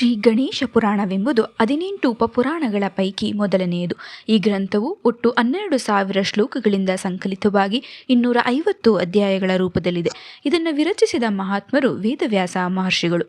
ಶ್ರೀ ಗಣೇಶ ಪುರಾಣವೆಂಬುದು ಹದಿನೆಂಟು ಉಪಪುರಾಣಗಳ ಪೈಕಿ ಮೊದಲನೆಯದು. ಈ ಗ್ರಂಥವು ಒಟ್ಟು ಹನ್ನೆರಡು ಸಾವಿರ ಶ್ಲೋಕಗಳಿಂದ ಸಂಕಲಿತವಾಗಿ ಇನ್ನೂರ ಐವತ್ತು ಅಧ್ಯಾಯಗಳ ರೂಪದಲ್ಲಿದೆ. ಇದನ್ನು ವಿರಚಿಸಿದ ಮಹಾತ್ಮರು ವೇದವ್ಯಾಸ ಮಹರ್ಷಿಗಳು.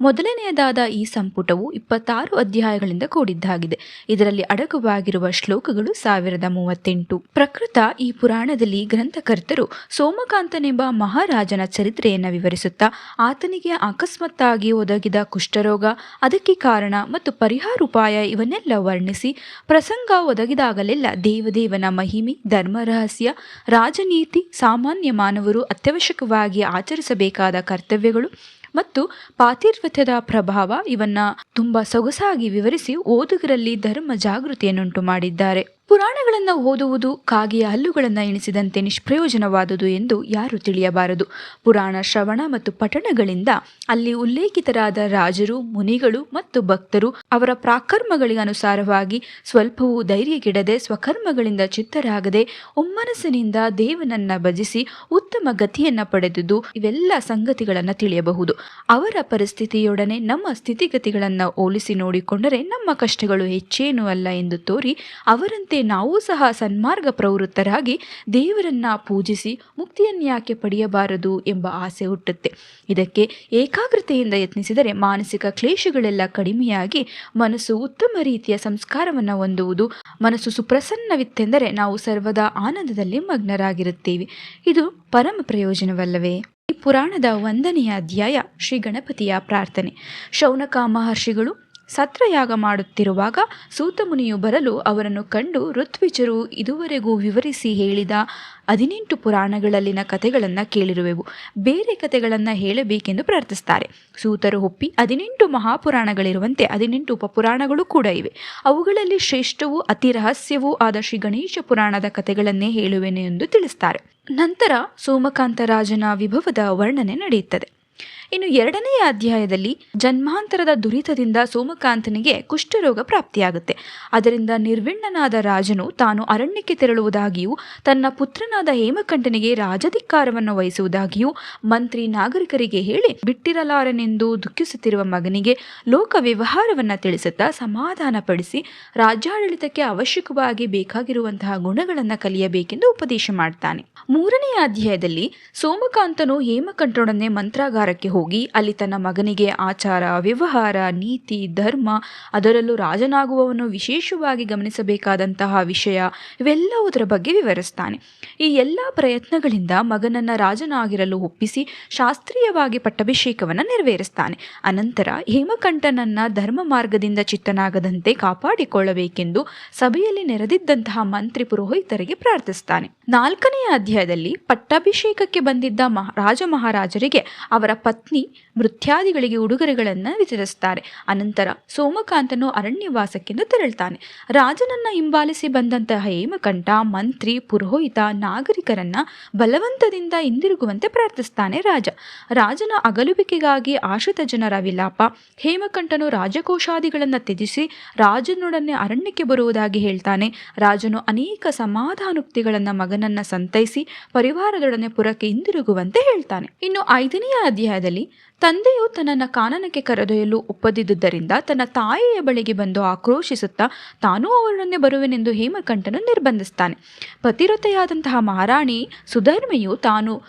ಮೊದಲನೆಯದಾದ ಈ ಸಂಪುಟವು ಇಪ್ಪತ್ತಾರು ಅಧ್ಯಾಯಗಳಿಂದ ಕೂಡಿದ್ದಾಗಿದೆ. ಇದರಲ್ಲಿ ಅಡಕವಾಗಿರುವ ಶ್ಲೋಕಗಳು ಸಾವಿರದ ಮೂವತ್ತೆಂಟು. ಪ್ರಕೃತ ಈ ಪುರಾಣದಲ್ಲಿ ಗ್ರಂಥಕರ್ತರು ಸೋಮಕಾಂತನೆಂಬ ಮಹಾರಾಜನ ಚರಿತ್ರೆಯನ್ನು ವಿವರಿಸುತ್ತಾ, ಆತನಿಗೆ ಅಕಸ್ಮಾತ್ತಾಗಿ ಒದಗಿದ ಕುಷ್ಠರೋಗ ಅದಕ್ಕೆ ಕಾರಣ ಮತ್ತು ಪರಿಹಾರ ಉಪಾಯ ಇವನ್ನೆಲ್ಲ ವರ್ಣಿಸಿ ಪ್ರಸಂಗ ಒದಗಿದಾಗಲೆಲ್ಲ ದೇವದೇವನ ಮಹಿಮೆ, ಧರ್ಮ ರಹಸ್ಯ, ರಾಜನೀತಿ, ಸಾಮಾನ್ಯ ಮಾನವರು ಅತ್ಯವಶ್ಯಕವಾಗಿ ಆಚರಿಸಬೇಕಾದ ಕರ್ತವ್ಯಗಳು ಮತ್ತು ಪಾತಿರ್ವತ್ಯದ ಪ್ರಭಾವ ಇವನ್ನ ತುಂಬಾ ಸೊಗಸಾಗಿ ವಿವರಿಸಿ ಓದುಗರಲ್ಲಿ ಧರ್ಮ ಜಾಗೃತಿಯನ್ನುಂಟು ಮಾಡಿದ್ದಾರೆ. ಪುರಾಣಗಳನ್ನು ಓದುವುದು, ಕಾಗೆಯ ಹಲ್ಲುಗಳನ್ನು ಎಣಿಸಿದಂತೆ ನಿಷ್ಪ್ರಯೋಜನವಾದುದು ಎಂದು ಯಾರು ತಿಳಿಯಬಾರದು. ಪುರಾಣ ಶ್ರವಣ ಮತ್ತು ಪಠಣಗಳಿಂದ ಅಲ್ಲಿ ಉಲ್ಲೇಖಿತರಾದ ರಾಜರು, ಮುನಿಗಳು ಮತ್ತು ಭಕ್ತರು ಅವರ ಪ್ರಾಕರ್ಮಗಳಿಗೆ ಅನುಸಾರವಾಗಿ ಸ್ವಲ್ಪವೂ ಧೈರ್ಯಗೆಡದೆ ಸ್ವಕರ್ಮಗಳಿಂದ ಚಿತ್ತರಾಗದೆ ಒಮ್ಮನಸ್ಸಿನಿಂದ ದೇವನನ್ನ ಭಜಿಸಿ ಉತ್ತಮ ಗತಿಯನ್ನ ಪಡೆದುದು ಇವೆಲ್ಲ ಸಂಗತಿಗಳನ್ನು ತಿಳಿಯಬಹುದು. ಅವರ ಪರಿಸ್ಥಿತಿಯೊಡನೆ ನಮ್ಮ ಸ್ಥಿತಿಗತಿಗಳನ್ನು ಹೋಲಿಸಿ ನೋಡಿಕೊಂಡರೆ ನಮ್ಮ ಕಷ್ಟಗಳು ಹೆಚ್ಚೇನೂ ಅಲ್ಲ ಎಂದು ತೋರಿ ಅವರಂತೆ ನಾವು ಸಹ ಸನ್ಮಾರ್ಗ ಪ್ರವೃತ್ತರಾಗಿ ದೇವರನ್ನ ಪೂಜಿಸಿ ಮುಕ್ತಿಯನ್ಯಾಕೆ ಪಡೆಯಬಾರದು ಎಂಬ ಆಸೆ ಹುಟ್ಟುತ್ತೆ. ಇದಕ್ಕೆ ಏಕಾಗ್ರತೆಯಿಂದ ಯತ್ನಿಸಿದರೆ ಮಾನಸಿಕ ಕ್ಲೇಶಗಳೆಲ್ಲ ಕಡಿಮೆಯಾಗಿ ಮನಸ್ಸು ಉತ್ತಮ ರೀತಿಯ ಸಂಸ್ಕಾರವನ್ನು ಹೊಂದುವುದು, ಮನಸ್ಸು ಸುಪ್ರಸನ್ನವಿತ್ತೆಂದರೆ ನಾವು ಸರ್ವದಾ ಆನಂದದಲ್ಲಿ ಮಗ್ನರಾಗಿರುತ್ತೇವೆ. ಇದು ಪರಮ ಪ್ರಯೋಜನವಲ್ಲವೇ? ಈ ಪುರಾಣದ ಒಂದನೆಯ ಅಧ್ಯಾಯ ಶ್ರೀ ಗಣಪತಿಯ ಪ್ರಾರ್ಥನೆ. ಶೌನಕ ಮಹರ್ಷಿಗಳು ಸತ್ರಯಾಗ ಮಾಡುತ್ತಿರುವಾಗ ಸೂತಮುನಿಯು ಬರಲು ಅವರನ್ನು ಕಂಡು ಋತ್ವಿಜರು ಇದುವರೆಗೂ ವಿವರಿಸಿ ಹೇಳಿದ ಹದಿನೆಂಟು ಪುರಾಣಗಳಲ್ಲಿನ ಕಥೆಗಳನ್ನು ಕೇಳಿರುವೆವು. ಬೇರೆ ಕಥೆಗಳನ್ನು ಹೇಳಬೇಕೆಂದು ಪ್ರಾರ್ಥಿಸ್ತಾರೆ ಸೂತರು ಒಪ್ಪಿ ಹದಿನೆಂಟು ಮಹಾಪುರಾಣಗಳಿರುವಂತೆ ಹದಿನೆಂಟು ಉಪಪುರಾಣಗಳು ಕೂಡ ಇವೆ. ಅವುಗಳಲ್ಲಿ ಶ್ರೇಷ್ಠವೂ ಅತಿ ರಹಸ್ಯವೂ ಆದ ಶ್ರೀ ಗಣೇಶ ಪುರಾಣದ ಕಥೆಗಳನ್ನೇ ಹೇಳುವೆನೆ ಎಂದು ತಿಳಿಸ್ತಾರೆ ನಂತರ ಸೋಮಕಾಂತರಾಜನ ವಿಭವದ ವರ್ಣನೆ ನಡೆಯುತ್ತದೆ. ಇನ್ನು ಎರಡನೆಯ ಅಧ್ಯಾಯದಲ್ಲಿ ಜನ್ಮಾಂತರದ ದುರಿತದಿಂದ ಸೋಮಕಾಂತನಿಗೆ ಕುಷ್ಠರೋಗ ಪ್ರಾಪ್ತಿಯಾಗುತ್ತೆ. ಅದರಿಂದ ನಿರ್ವಿಣ್ಣನಾದ ರಾಜನು ತಾನು ಅರಣ್ಯಕ್ಕೆ ತೆರಳುವುದಾಗಿಯೂ, ತನ್ನ ಪುತ್ರನಾದ ಹೇಮಕಂಠನಿಗೆ ರಾಜಧಿಕಾರವನ್ನು ವಹಿಸುವುದಾಗಿಯೂ ಮಂತ್ರಿ ನಾಗರಿಕರಿಗೆ ಹೇಳಿ ಬಿಟ್ಟಿರಲಾರನೆಂದು ದುಃಖಿಸುತ್ತಿರುವ ಮಗನಿಗೆ ಲೋಕ ವ್ಯವಹಾರವನ್ನು ತಿಳಿಸುತ್ತಾ ಸಮಾಧಾನಪಡಿಸಿ ರಾಜ್ಯಾಡಳಿತಕ್ಕೆ ಅವಶ್ಯಕವಾಗಿ ಬೇಕಾಗಿರುವಂತಹ ಗುಣಗಳನ್ನು ಕಲಿಯಬೇಕೆಂದು ಉಪದೇಶ ಮಾಡ್ತಾನೆ. ಮೂರನೆಯ ಅಧ್ಯಾಯದಲ್ಲಿ ಸೋಮಕಾಂತನು ಹೇಮಕಂಠೊಡನೆ ಮಂತ್ರಾಗಾರಕ್ಕೆ ಹೋಗಿ ಅಲ್ಲಿ ತನ್ನ ಮಗನಿಗೆ ಆಚಾರ, ವ್ಯವಹಾರ, ನೀತಿ, ಧರ್ಮ, ಅದರಲ್ಲೂ ರಾಜನಾಗುವವನು ವಿಶೇಷವಾಗಿ ಗಮನಿಸಬೇಕಾದಂತಹ ವಿಷಯ ಇವೆಲ್ಲವುದರ ಬಗ್ಗೆ ವಿವರಿಸ್ತಾನೆ. ಈ ಎಲ್ಲ ಪ್ರಯತ್ನಗಳಿಂದ ಮಗನನ್ನ ರಾಜನಾಗಿರಲು ಒಪ್ಪಿಸಿ ಶಾಸ್ತ್ರೀಯವಾಗಿ ಪಟ್ಟಾಭಿಷೇಕವನ್ನು ನೆರವೇರಿಸ್ತಾನೆ. ಅನಂತರ ಹೇಮಕಂಠನನ್ನು ಧರ್ಮ ಮಾರ್ಗದಿಂದ ಚಿತ್ತನಾಗದಂತೆ ಕಾಪಾಡಿಕೊಳ್ಳಬೇಕೆಂದು ಸಭೆಯಲ್ಲಿ ನೆರೆದಿದ್ದಂತಹ ಮಂತ್ರಿ ಪುರೋಹಿತರಿಗೆ ಪ್ರಾರ್ಥಿಸ್ತಾನೆ. ನಾಲ್ಕನೆಯ ಅಧ್ಯಾಯದಲ್ಲಿ ಪಟ್ಟಾಭಿಷೇಕಕ್ಕೆ ಬಂದಿದ್ದ ಮಹ, ರಾಜ ಮಹಾರಾಜರಿಗೆ ಅವರ ಪತ್ನಿ পত্নী ಮೃತ್ಯಾದಿಗಳಿಗೆ ಉಡುಗೊರೆಗಳನ್ನು ವಿತರಿಸ್ತಾರೆ. ಅನಂತರ ಸೋಮಕಾಂತನು ಅರಣ್ಯವಾಸಕ್ಕೆಂದು ತೆರಳ್ತಾನೆ. ರಾಜನನ್ನ ಹಿಂಬಾಲಿಸಿ ಬಂದಂತಹ ಹೇಮಕಂಠ, ಮಂತ್ರಿ, ಪುರೋಹಿತ, ನಾಗರಿಕರನ್ನ ಬಲವಂತದಿಂದ ಹಿಂದಿರುಗುವಂತೆ ಪ್ರಾರ್ಥಿಸ್ತಾನೆ ರಾಜ. ರಾಜನ ಅಗಲುವಿಕೆಗಾಗಿ ಆಶ್ರಿತ ಜನರ ವಿಲಾಪ. ಹೇಮಕಂಠನು ರಾಜಕೋಶಾದಿಗಳನ್ನು ತ್ಯಜಿಸಿ ರಾಜನೊಡನೆ ಅರಣ್ಯಕ್ಕೆ ಬರುವುದಾಗಿ ಹೇಳ್ತಾನೆ. ರಾಜನು ಅನೇಕ ಸಮಾಧಾನುಕ್ತಿಗಳನ್ನು ಮಗನನ್ನ ಸಂತೈಸಿ ಪರಿವಾರದೊಡನೆ ಪುರಕ್ಕೆ ಹಿಂದಿರುಗುವಂತೆ ಹೇಳ್ತಾನೆ. ಇನ್ನು ಐದನೆಯ ಅಧ್ಯಾಯದಲ್ಲಿ ತಂದೆಯು ತನ್ನನ್ನು ಕಾನನಕ್ಕೆ ಕರೆದೊಯ್ಯಲು ಒಪ್ಪದಿದ್ದುದರಿಂದ ತನ್ನ ತಾಯಿಯ ಬಳಿಗೆ ಬಂದು ಆಕ್ರೋಶಿಸುತ್ತಾ ತಾನೂ ಅವರೊಂದೇ ಬರುವೆನೆಂದು ಹೇಮಕಂಠನು ನಿರ್ಬಂಧಿಸ್ತಾನೆ. ಪತಿರತೆಯಾದಂತಹ ಮಹಾರಾಣಿ ಸುಧರ್ಮೆಯು ತಾನು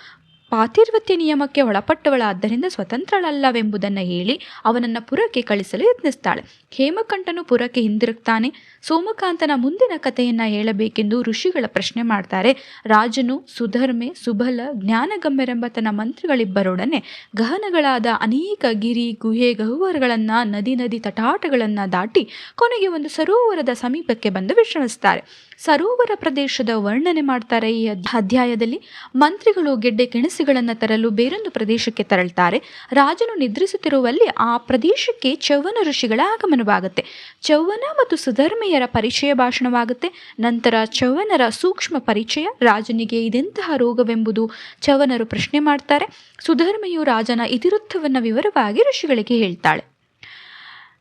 ಪಾತಿರ್ವತ್ಯ ನಿಯಮಕ್ಕೆ ಒಳಪಟ್ಟವಳಾದ್ದರಿಂದ ಸ್ವತಂತ್ರಳಲ್ಲವೆಂಬುದನ್ನು ಹೇಳಿ ಅವನನ್ನು ಪುರಕ್ಕೆ ಕಳಿಸಲು ಯತ್ನಿಸ್ತಾಳೆ. ಹೇಮಕಂಠನು ಪುರಕ್ಕೆ ಹಿಂದಿರುಗ್ತಾನೆ. ಸೋಮಕಾಂತನ ಮುಂದಿನ ಕಥೆಯನ್ನು ಹೇಳಬೇಕೆಂದು ಋಷಿಗಳ ಪ್ರಶ್ನೆ ಮಾಡ್ತಾರೆ. ರಾಜನು, ಸುಧರ್ಮೆ, ಸುಬಲ, ಜ್ಞಾನಗಮ್ಯರೆಂಬ ತನ್ನ ಮಂತ್ರಿಗಳಿಬ್ಬರೊಡನೆ ಗಹನಗಳಾದ ಅನೇಕ ಗಿರಿ, ಗುಹೆ, ಗಹುವರಗಳನ್ನು, ನದಿ ನದಿ ತಟಾಟಗಳನ್ನು ದಾಟಿ ಕೊನೆಗೆ ಒಂದು ಸರೋವರದ ಸಮೀಪಕ್ಕೆ ಬಂದು ವಿಶ್ರಮಿಸ್ತಾರೆ. ಸರೋವರ ಪ್ರದೇಶದ ವರ್ಣನೆ ಮಾಡ್ತಾರೆ ಈ ಅಧ್ಯಾಯದಲ್ಲಿ. ಮಂತ್ರಿಗಳು ಗೆಡ್ಡೆ ಕೆಣಸಿಗಳನ್ನು ತರಲು ಬೇರೊಂದು ಪ್ರದೇಶಕ್ಕೆ ತೆರಳ್ತಾರೆ. ರಾಜನು ನಿದ್ರಿಸುತ್ತಿರುವಲ್ಲಿ ಆ ಪ್ರದೇಶಕ್ಕೆ ಚೌವನ ಋಷಿಗಳ ಆಗಮನವಾಗುತ್ತೆ. ಚೌವನ ಮತ್ತು ಸುಧರ್ಮೆಯರ ಪರಿಚಯ ಭಾಷಣವಾಗುತ್ತೆ. ನಂತರ ಚೌವನರ ಸೂಕ್ಷ್ಮ ಪರಿಚಯ, ರಾಜನಿಗೆ ಇದೆಂತಹ ರೋಗವೆಂಬುದು ಚವನರು ಪ್ರಶ್ನೆ ಮಾಡ್ತಾರೆ. ಸುಧರ್ಮೆಯು ರಾಜನ ಇತಿವೃತ್ತವನ್ನು ವಿವರವಾಗಿ ಋಷಿಗಳಿಗೆ ಹೇಳ್ತಾಳೆ.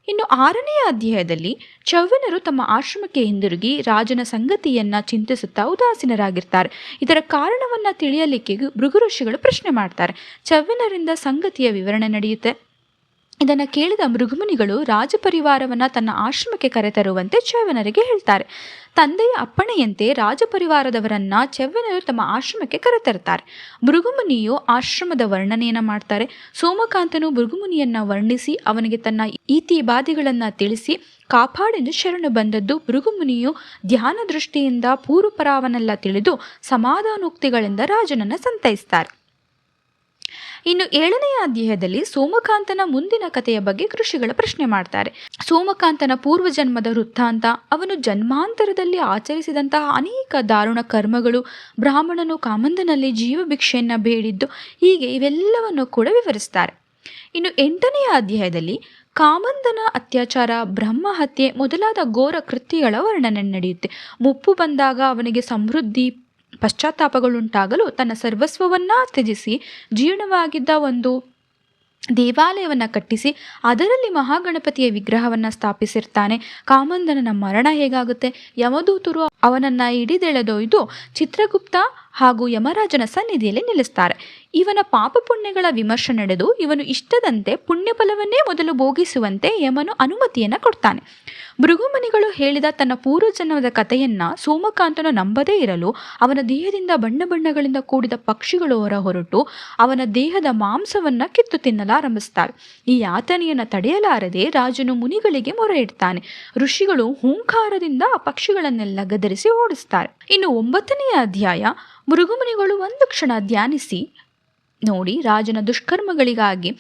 ಇನ್ನು ಆರನೆಯ ಅಧ್ಯಾಯದಲ್ಲಿ ಚವ್ವನರು ತಮ್ಮ ಆಶ್ರಮಕ್ಕೆ ಹಿಂದಿರುಗಿ ರಾಜನ ಸಂಗತಿಯನ್ನ ಚಿಂತಿಸುತ್ತಾ ಉದಾಸೀನರಾಗಿರ್ತಾರೆ. ಇದರ ಕಾರಣವನ್ನ ತಿಳಿಯಲಿಕ್ಕೆ ಭೃಗು ಋಷಿಗಳು ಪ್ರಶ್ನೆ ಮಾಡ್ತಾರೆ. ಚವ್ವನರಿಂದ ಸಂಗತಿಯ ವಿವರಣೆ ನಡೆಯುತ್ತೆ. ಇದನ್ನು ಕೇಳಿದ ಮೃಗಮುನಿಗಳು ರಾಜಪರಿವಾರವನ್ನು ತನ್ನ ಆಶ್ರಮಕ್ಕೆ ಕರೆತರುವಂತೆ ಚ್ಯವನರಿಗೆ ಹೇಳ್ತಾರೆ. ತಂದೆಯ ಅಪ್ಪಣೆಯಂತೆ ರಾಜಪರಿವಾರದವರನ್ನ ಚೆವ್ವನರು ತಮ್ಮ ಆಶ್ರಮಕ್ಕೆ ಕರೆತರ್ತಾರೆ ಮೃಗುಮುನಿಯು ಆಶ್ರಮದ ವರ್ಣನೆಯನ್ನು ಮಾಡ್ತಾರೆ. ಸೋಮಕಾಂತನು ಮೃಗುಮುನಿಯನ್ನ ವರ್ಣಿಸಿ, ಅವನಿಗೆ ತನ್ನ ಈತಿ ಬಾಧೆಗಳನ್ನ ತಿಳಿಸಿ, ಕಾಪಾಡೆಂದು ಶರಣು ಬಂದದ್ದು. ಮೃಗುಮುನಿಯು ಧ್ಯಾನ ದೃಷ್ಟಿಯಿಂದ ಪೂರ್ವಪರಾವನೆಲ್ಲ ತಿಳಿದು, ಸಮಾಧಾನೋಕ್ತಿಗಳಿಂದ ರಾಜನನ್ನ ಸಂತೈಸ್ತಾರೆ. ಇನ್ನು ಏಳನೆಯ ಅಧ್ಯಾಯದಲ್ಲಿ ಸೋಮಕಾಂತನ ಮುಂದಿನ ಕಥೆಯ ಬಗ್ಗೆ ಕೃಷಿಗಳ ಪ್ರಶ್ನೆ ಮಾಡ್ತಾರೆ. ಸೋಮಕಾಂತನ ಪೂರ್ವಜನ್ಮದ ವೃತ್ತಾಂತ, ಅವನು ಜನ್ಮಾಂತರದಲ್ಲಿ ಆಚರಿಸಿದಂತಹ ಅನೇಕ ದಾರುಣ ಕರ್ಮಗಳು, ಬ್ರಾಹ್ಮಣನು ಕಾಮಂದನಲ್ಲಿ ಜೀವ ಭಿಕ್ಷೆಯನ್ನು ಬೇಡಿದ್ದು ಹೀಗೆ ಇವೆಲ್ಲವನ್ನು ಕೂಡ ವಿವರಿಸ್ತಾರೆ. ಇನ್ನು ಎಂಟನೆಯ ಅಧ್ಯಾಯದಲ್ಲಿ ಕಾಮಂದನ ಅತ್ಯಾಚಾರ ಬ್ರಹ್ಮ ಹತ್ಯೆ ಮೊದಲಾದ ಘೋರ ಕೃತ್ಯಗಳ ವರ್ಣನೆ ನಡೆಯುತ್ತೆ. ಮುಪ್ಪು ಬಂದಾಗ ಅವನಿಗೆ ಸಮೃದ್ಧಿ ಪಶ್ಚಾತ್ತಾಪಗಳುಂಟಾಗಲು ತನ್ನ ಸರ್ವಸ್ವವನ್ನ ತ್ಯಜಿಸಿ, ಜೀರ್ಣವಾಗಿದ್ದ ಒಂದು ದೇವಾಲಯವನ್ನು ಕಟ್ಟಿಸಿ, ಅದರಲ್ಲಿ ಮಹಾಗಣಪತಿಯ ವಿಗ್ರಹವನ್ನು ಸ್ಥಾಪಿಸಿರ್ತಾನೆ. ಕಾಮಂದನ ಮರಣ ಹೇಗಾಗುತ್ತೆ? ಯಮದೂತರು ಅವನನ್ನು ಹಿಡಿದೆಳೆದೊಯ್ದು ಚಿತ್ರಗುಪ್ತ ಹಾಗೂ ಯಮರಾಜನ ಸನ್ನಿಧಿಯಲ್ಲಿ ನಿಲ್ಲಿಸ್ತಾರೆ. ಇವನ ಪಾಪ ಪುಣ್ಯಗಳ ವಿಮರ್ಶೆ ನಡೆದು ಇವನು ಇಷ್ಟದಂತೆ ಪುಣ್ಯಫಲವನ್ನೇ ಮೊದಲು ಭೋಗಿಸುವಂತೆ ಯಮನು ಅನುಮತಿಯನ್ನು ಕೊಡ್ತಾನೆ. ಭೃಗುಮನಿಗಳು ಹೇಳಿದ ತನ್ನ ಪೂರ್ವಜನ್ಮದ ಕಥೆಯನ್ನ ಸೋಮಕಾಂತನು ನಂಬದೇ ಇರಲು ಅವನ ದೇಹದಿಂದ ಬಣ್ಣ ಬಣ್ಣಗಳಿಂದ ಕೂಡಿದ ಪಕ್ಷಿಗಳು ಹೊರ ಹೊರಟು ಅವನ ದೇಹದ ಮಾಂಸವನ್ನ ಕಿತ್ತು ತಿನ್ನಲಾರಂಭಿಸ್ತಾರೆ ಈ ಯಾತನೆಯನ್ನು ತಡೆಯಲಾರದೆ ರಾಜನು ಮುನಿಗಳಿಗೆ ಮೊರೆ ಇಡ್ತಾನೆ. ಋಷಿಗಳು ಹೂಂಕಾರದಿಂದ ಆ ಪಕ್ಷಿಗಳನ್ನೆಲ್ಲ ಗದರಿಸಿ ಓಡಿಸ್ತಾರೆ. ಇನ್ನು ಒಂಬತ್ತನೆಯ ಅಧ್ಯಾಯ ಮೃಗುಮುನಿಗಳು ಒಂದು ಕ್ಷಣ ಧ್ಯಾನಿಸಿ ನೋಡಿ ರಾಜನ ದುಷ್ಕರ್ಮಗಳಿಗಾಗಿ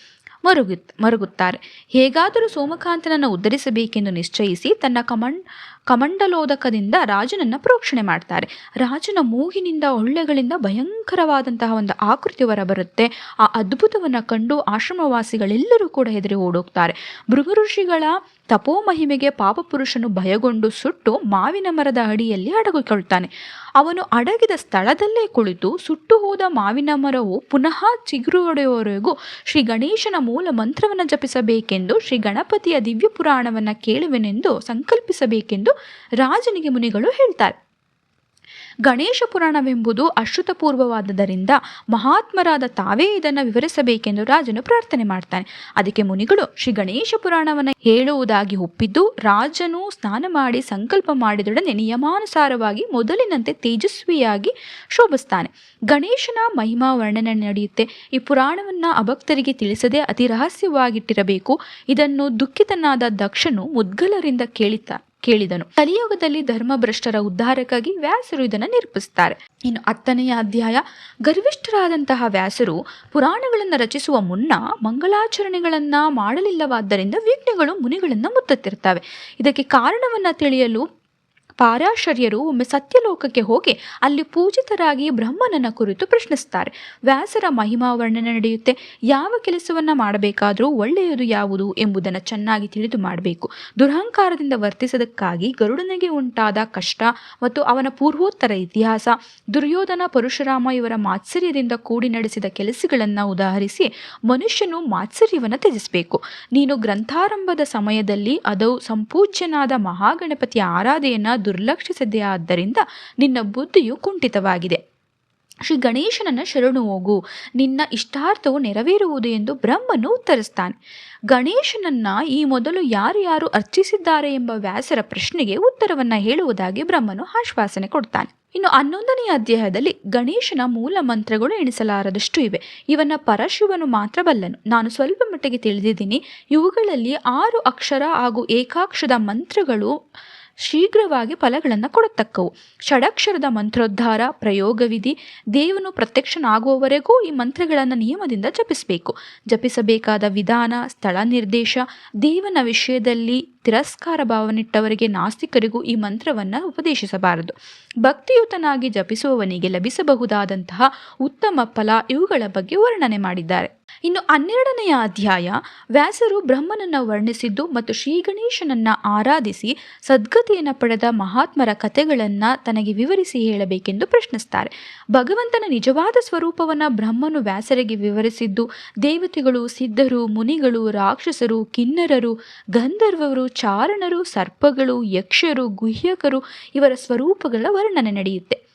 ಮರುಗುತ್, ಮರುಗುತ್ತಾರೆ. ಹೇಗಾದರೂ ಸೋಮಕಾಂತನನ್ನು ಉದ್ಧರಿಸಬೇಕೆಂದು ನಿಶ್ಚಯಿಸಿ ತನ್ನ ಕಮಂಡ್ ಕಮಂಡಲೋದಕದಿಂದ ರಾಜನನ್ನು ಪ್ರೋಕ್ಷಣೆ ಮಾಡ್ತಾರೆ. ರಾಜನ ಮೂಗಿನಿಂದ ಒಳ್ಳೆಗಳಿಂದ ಭಯಂಕರವಾದಂತಹ ಒಂದು ಆಕೃತಿ ಹೊರಬರುತ್ತೆ. ಆ ಅದ್ಭುತವನ್ನು ಕಂಡು ಆಶ್ರಮವಾಸಿಗಳೆಲ್ಲರೂ ಕೂಡ ಹೆದರಿ ಓಡೋಗ್ತಾರೆ. ಭೃಗಋಷಿಗಳ ತಪೋಮಹಿಮೆಗೆ ಪಾಪಪುರುಷನು ಭಯಗೊಂಡು ಸುಟ್ಟು ಮಾವಿನ ಮರದ ಅಡಿಯಲ್ಲಿ ಅಡಗಿಕೊಳ್ತಾನೆ. ಅವನು ಅಡಗಿದ ಸ್ಥಳದಲ್ಲೇ ಕುಳಿತು ಸುಟ್ಟು ಹೋದ ಮಾವಿನ ಮರವು ಪುನಃ ಚಿಗುರುವಡೆಯವರೆಗೂ ಶ್ರೀ ಗಣೇಶನ ಮೂಲ ಮಂತ್ರವನ್ನು ಜಪಿಸಬೇಕೆಂದು ಶ್ರೀ ಗಣಪತಿಯ ದಿವ್ಯ ಪುರಾಣವನ್ನು ಕೇಳುವೆನೆಂದು ಸಂಕಲ್ಪಿಸಬೇಕೆಂದು ರಾಜನಿಗೆ ಮುನಿಗಳು ಹೇಳ್ತಾರೆ. ಗಣೇಶ ಪುರಾಣವೆಂಬುದು ಅಶ್ರುತಪೂರ್ವವಾದದರಿಂದ ಮಹಾತ್ಮರಾದ ತಾವೇ ಇದನ್ನು ವಿವರಿಸಬೇಕೆಂದು ರಾಜನು ಪ್ರಾರ್ಥನೆ ಮಾಡ್ತಾನೆ. ಅದಕ್ಕೆ ಮುನಿಗಳು ಶ್ರೀ ಗಣೇಶ ಪುರಾಣವನ್ನು ಹೇಳುವುದಾಗಿ ಒಪ್ಪಿದ್ದು ರಾಜನು ಸ್ನಾನ ಮಾಡಿ ಸಂಕಲ್ಪ ಮಾಡಿದೊಡನೆ ನಿಯಮಾನುಸಾರವಾಗಿ ಮೊದಲಿನಂತೆ ತೇಜಸ್ವಿಯಾಗಿ ಶೋಭಿಸ್ತಾನೆ. ಗಣೇಶನ ಮಹಿಮಾ ವರ್ಣನೆ ನಡೆಯುತ್ತೆ. ಈ ಪುರಾಣವನ್ನು ಅಭಕ್ತರಿಗೆ ತಿಳಿಸದೆ ಅತಿ ರಹಸ್ಯವಾಗಿಟ್ಟಿರಬೇಕು. ಇದನ್ನು ದುಃಖಿತನಾದ ದಕ್ಷನು ಮುದ್ಗಲರಿಂದ ಕೇಳಿತ ಕೇಳಿದನು. ಕಲಿಯುಗದಲ್ಲಿ ಧರ್ಮಭ್ರಷ್ಟರ ಉದ್ಧಾರಕ್ಕಾಗಿ ವ್ಯಾಸರು ಇದನ್ನು ನಿರೂಪಿಸುತ್ತಾರೆ. ಇನ್ನು ಹತ್ತನೆಯ ಅಧ್ಯಾಯ, ಗರ್ವಿಷ್ಠರಾದಂತಹ ವ್ಯಾಸರು ಪುರಾಣಗಳನ್ನು ರಚಿಸುವ ಮುನ್ನ ಮಂಗಲಾಚರಣೆಗಳನ್ನು ಮಾಡಲಿಲ್ಲವಾದ್ದರಿಂದ ವಿಘ್ನಗಳು, ಮುನಿಗಳನ್ನು ಮುತ್ತುತ್ತಿರ್ತವೆ ಇದಕ್ಕೆ ಕಾರಣವನ್ನ ತಿಳಿಯಲು ಪಾರಾಶರ್ಯರು ಒಮ್ಮೆ ಸತ್ಯಲೋಕಕ್ಕೆ ಹೋಗಿ ಅಲ್ಲಿ ಪೂಜಿತರಾಗಿ ಬ್ರಹ್ಮನನ್ನ ಕುರಿತು ಪ್ರಶ್ನಿಸ್ತಾರೆ. ವ್ಯಾಸರ ಮಹಿಮಾ ವರ್ಣನೆ ನಡೆಯುತ್ತೆ. ಯಾವ ಕೆಲಸವನ್ನ ಮಾಡಬೇಕಾದರೂ ಒಳ್ಳೆಯದು ಯಾವುದು ಎಂಬುದನ್ನು ಚೆನ್ನಾಗಿ ತಿಳಿದು ಮಾಡಬೇಕು. ದುರಹಂಕಾರದಿಂದ ವರ್ತಿಸದಕ್ಕಾಗಿ ಗರುಡನಿಗೆ ಉಂಟಾದ ಕಷ್ಟ ಮತ್ತು ಅವನ ಪೂರ್ವೋತ್ತರ ಇತಿಹಾಸ, ದುರ್ಯೋಧನ ಪರಶುರಾಮ ಇವರ ಮಾತ್ಸರ್ಯದಿಂದ ಕೂಡಿ ನಡೆಸಿದ ಕೆಲಸಗಳನ್ನು ಉದಾಹರಿಸಿ ಮನುಷ್ಯನು ಮಾತ್ಸರ್ಯವನ್ನು ತ್ಯಜಿಸಬೇಕು. ನೀನು ಗ್ರಂಥಾರಂಭದ ಸಮಯದಲ್ಲಿ ಅದು ಸಂಪೂಜ್ಯನಾದ ಮಹಾಗಣಪತಿಯ ಆರಾಧೆಯನ್ನು ದುರ್ಲಕ್ಷಿಸಿದೆ ಆದ್ದರಿಂದ ನಿನ್ನ ಬುದ್ಧಿಯು ಕುಂಠಿತವಾಗಿದೆ. ಶ್ರೀ ಗಣೇಶನನ್ನ ಶರಣು ಹೋಗು. ನಿನ್ನ ಇಷ್ಟಾರ್ಥವು ನೆರವೇರುವುದು ಎಂದು ಬ್ರಹ್ಮನು ಉತ್ತರಿಸ್ತಾನೆ. ಗಣೇಶನನ್ನ ಈ ಮೊದಲು ಯಾರು ಯಾರು ಅರ್ಚಿಸಿದ್ದಾರೆ ಎಂಬ ವ್ಯಾಸರ ಪ್ರಶ್ನೆಗೆ ಉತ್ತರವನ್ನ ಹೇಳುವುದಾಗಿ ಬ್ರಹ್ಮನು ಆಶ್ವಾಸನೆ ಕೊಡ್ತಾನೆ. ಇನ್ನು ಹನ್ನೊಂದನೆಯ ಅಧ್ಯಾಯದಲ್ಲಿ ಗಣೇಶನ ಮೂಲ ಮಂತ್ರಗಳು ಎಣಿಸಲಾರದಷ್ಟು ಇವೆ. ಇವನ್ನ ಪರಶಿವನು ಮಾತ್ರ ಬಲ್ಲನು ನಾನು ಸ್ವಲ್ಪ ಮಟ್ಟಿಗೆ ತಿಳಿದಿದ್ದೀನಿ. ಇವುಗಳಲ್ಲಿ ಆರು ಅಕ್ಷರ ಹಾಗೂ ಏಕಾಕ್ಷದ ಮಂತ್ರಗಳು ಶೀಘ್ರವಾಗಿ ಫಲಗಳನ್ನು ಕೊಡತಕ್ಕವು. ಷಡಕ್ಷರದ ಮಂತ್ರೋದ್ಧಾರ, ಪ್ರಯೋಗವಿಧಿ, ದೇವನು ಪ್ರತ್ಯಕ್ಷನಾಗುವವರೆಗೂ ಈ ಮಂತ್ರಗಳನ್ನು ನಿಯಮದಿಂದ ಜಪಿಸಬೇಕು. ಜಪಿಸಬೇಕಾದ ವಿಧಾನ, ಸ್ಥಳ ನಿರ್ದೇಶ, ದೇವನ ವಿಷಯದಲ್ಲಿ ತಿರಸ್ಕಾರ ಭಾವನಿಟ್ಟವರಿಗೆ ನಾಸ್ತಿಕರಿಗೂ ಈ ಮಂತ್ರವನ್ನು ಉಪದೇಶಿಸಬಾರದು. ಭಕ್ತಿಯುತನಾಗಿ ಜಪಿಸುವವನಿಗೆ ಲಭಿಸಬಹುದಾದಂತಹ ಉತ್ತಮ ಫಲ ಇವುಗಳ ಬಗ್ಗೆ ವರ್ಣನೆ ಮಾಡಿದ್ದಾರೆ. ಇನ್ನು ಹನ್ನೆರಡನೆಯ ಅಧ್ಯಾಯ, ವ್ಯಾಸರು ಬ್ರಹ್ಮನನ್ನು ವರ್ಣಿಸಿದ್ದು ಮತ್ತು ಶ್ರೀ ಗಣೇಶನನ್ನ ಆರಾಧಿಸಿ ಸದ್ಗತಿಯನ್ನು ಪಡೆದ ಮಹಾತ್ಮರ ಕಥೆಗಳನ್ನು ತನಗೆ ವಿವರಿಸಿ ಹೇಳಬೇಕೆಂದು ಪ್ರಶ್ನಿಸ್ತಾರೆ. ಭಗವಂತನ ನಿಜವಾದ ಸ್ವರೂಪವನ್ನು ಬ್ರಹ್ಮನು ವ್ಯಾಸರಿಗೆ ವಿವರಿಸಿದ್ದು, ದೇವತೆಗಳು, ಸಿದ್ಧರು, ಮುನಿಗಳು, ರಾಕ್ಷಸರು, ಕಿನ್ನರರು, ಗಂಧರ್ವರು, ಚಾರಣರು, ಸರ್ಪಗಳು, ಯಕ್ಷರು, ಗುಹ್ಯಕರು ಇವರ ಸ್ವರೂಪಗಳ ವರ್ಣನೆ ನಡೆಯುತ್ತೆ.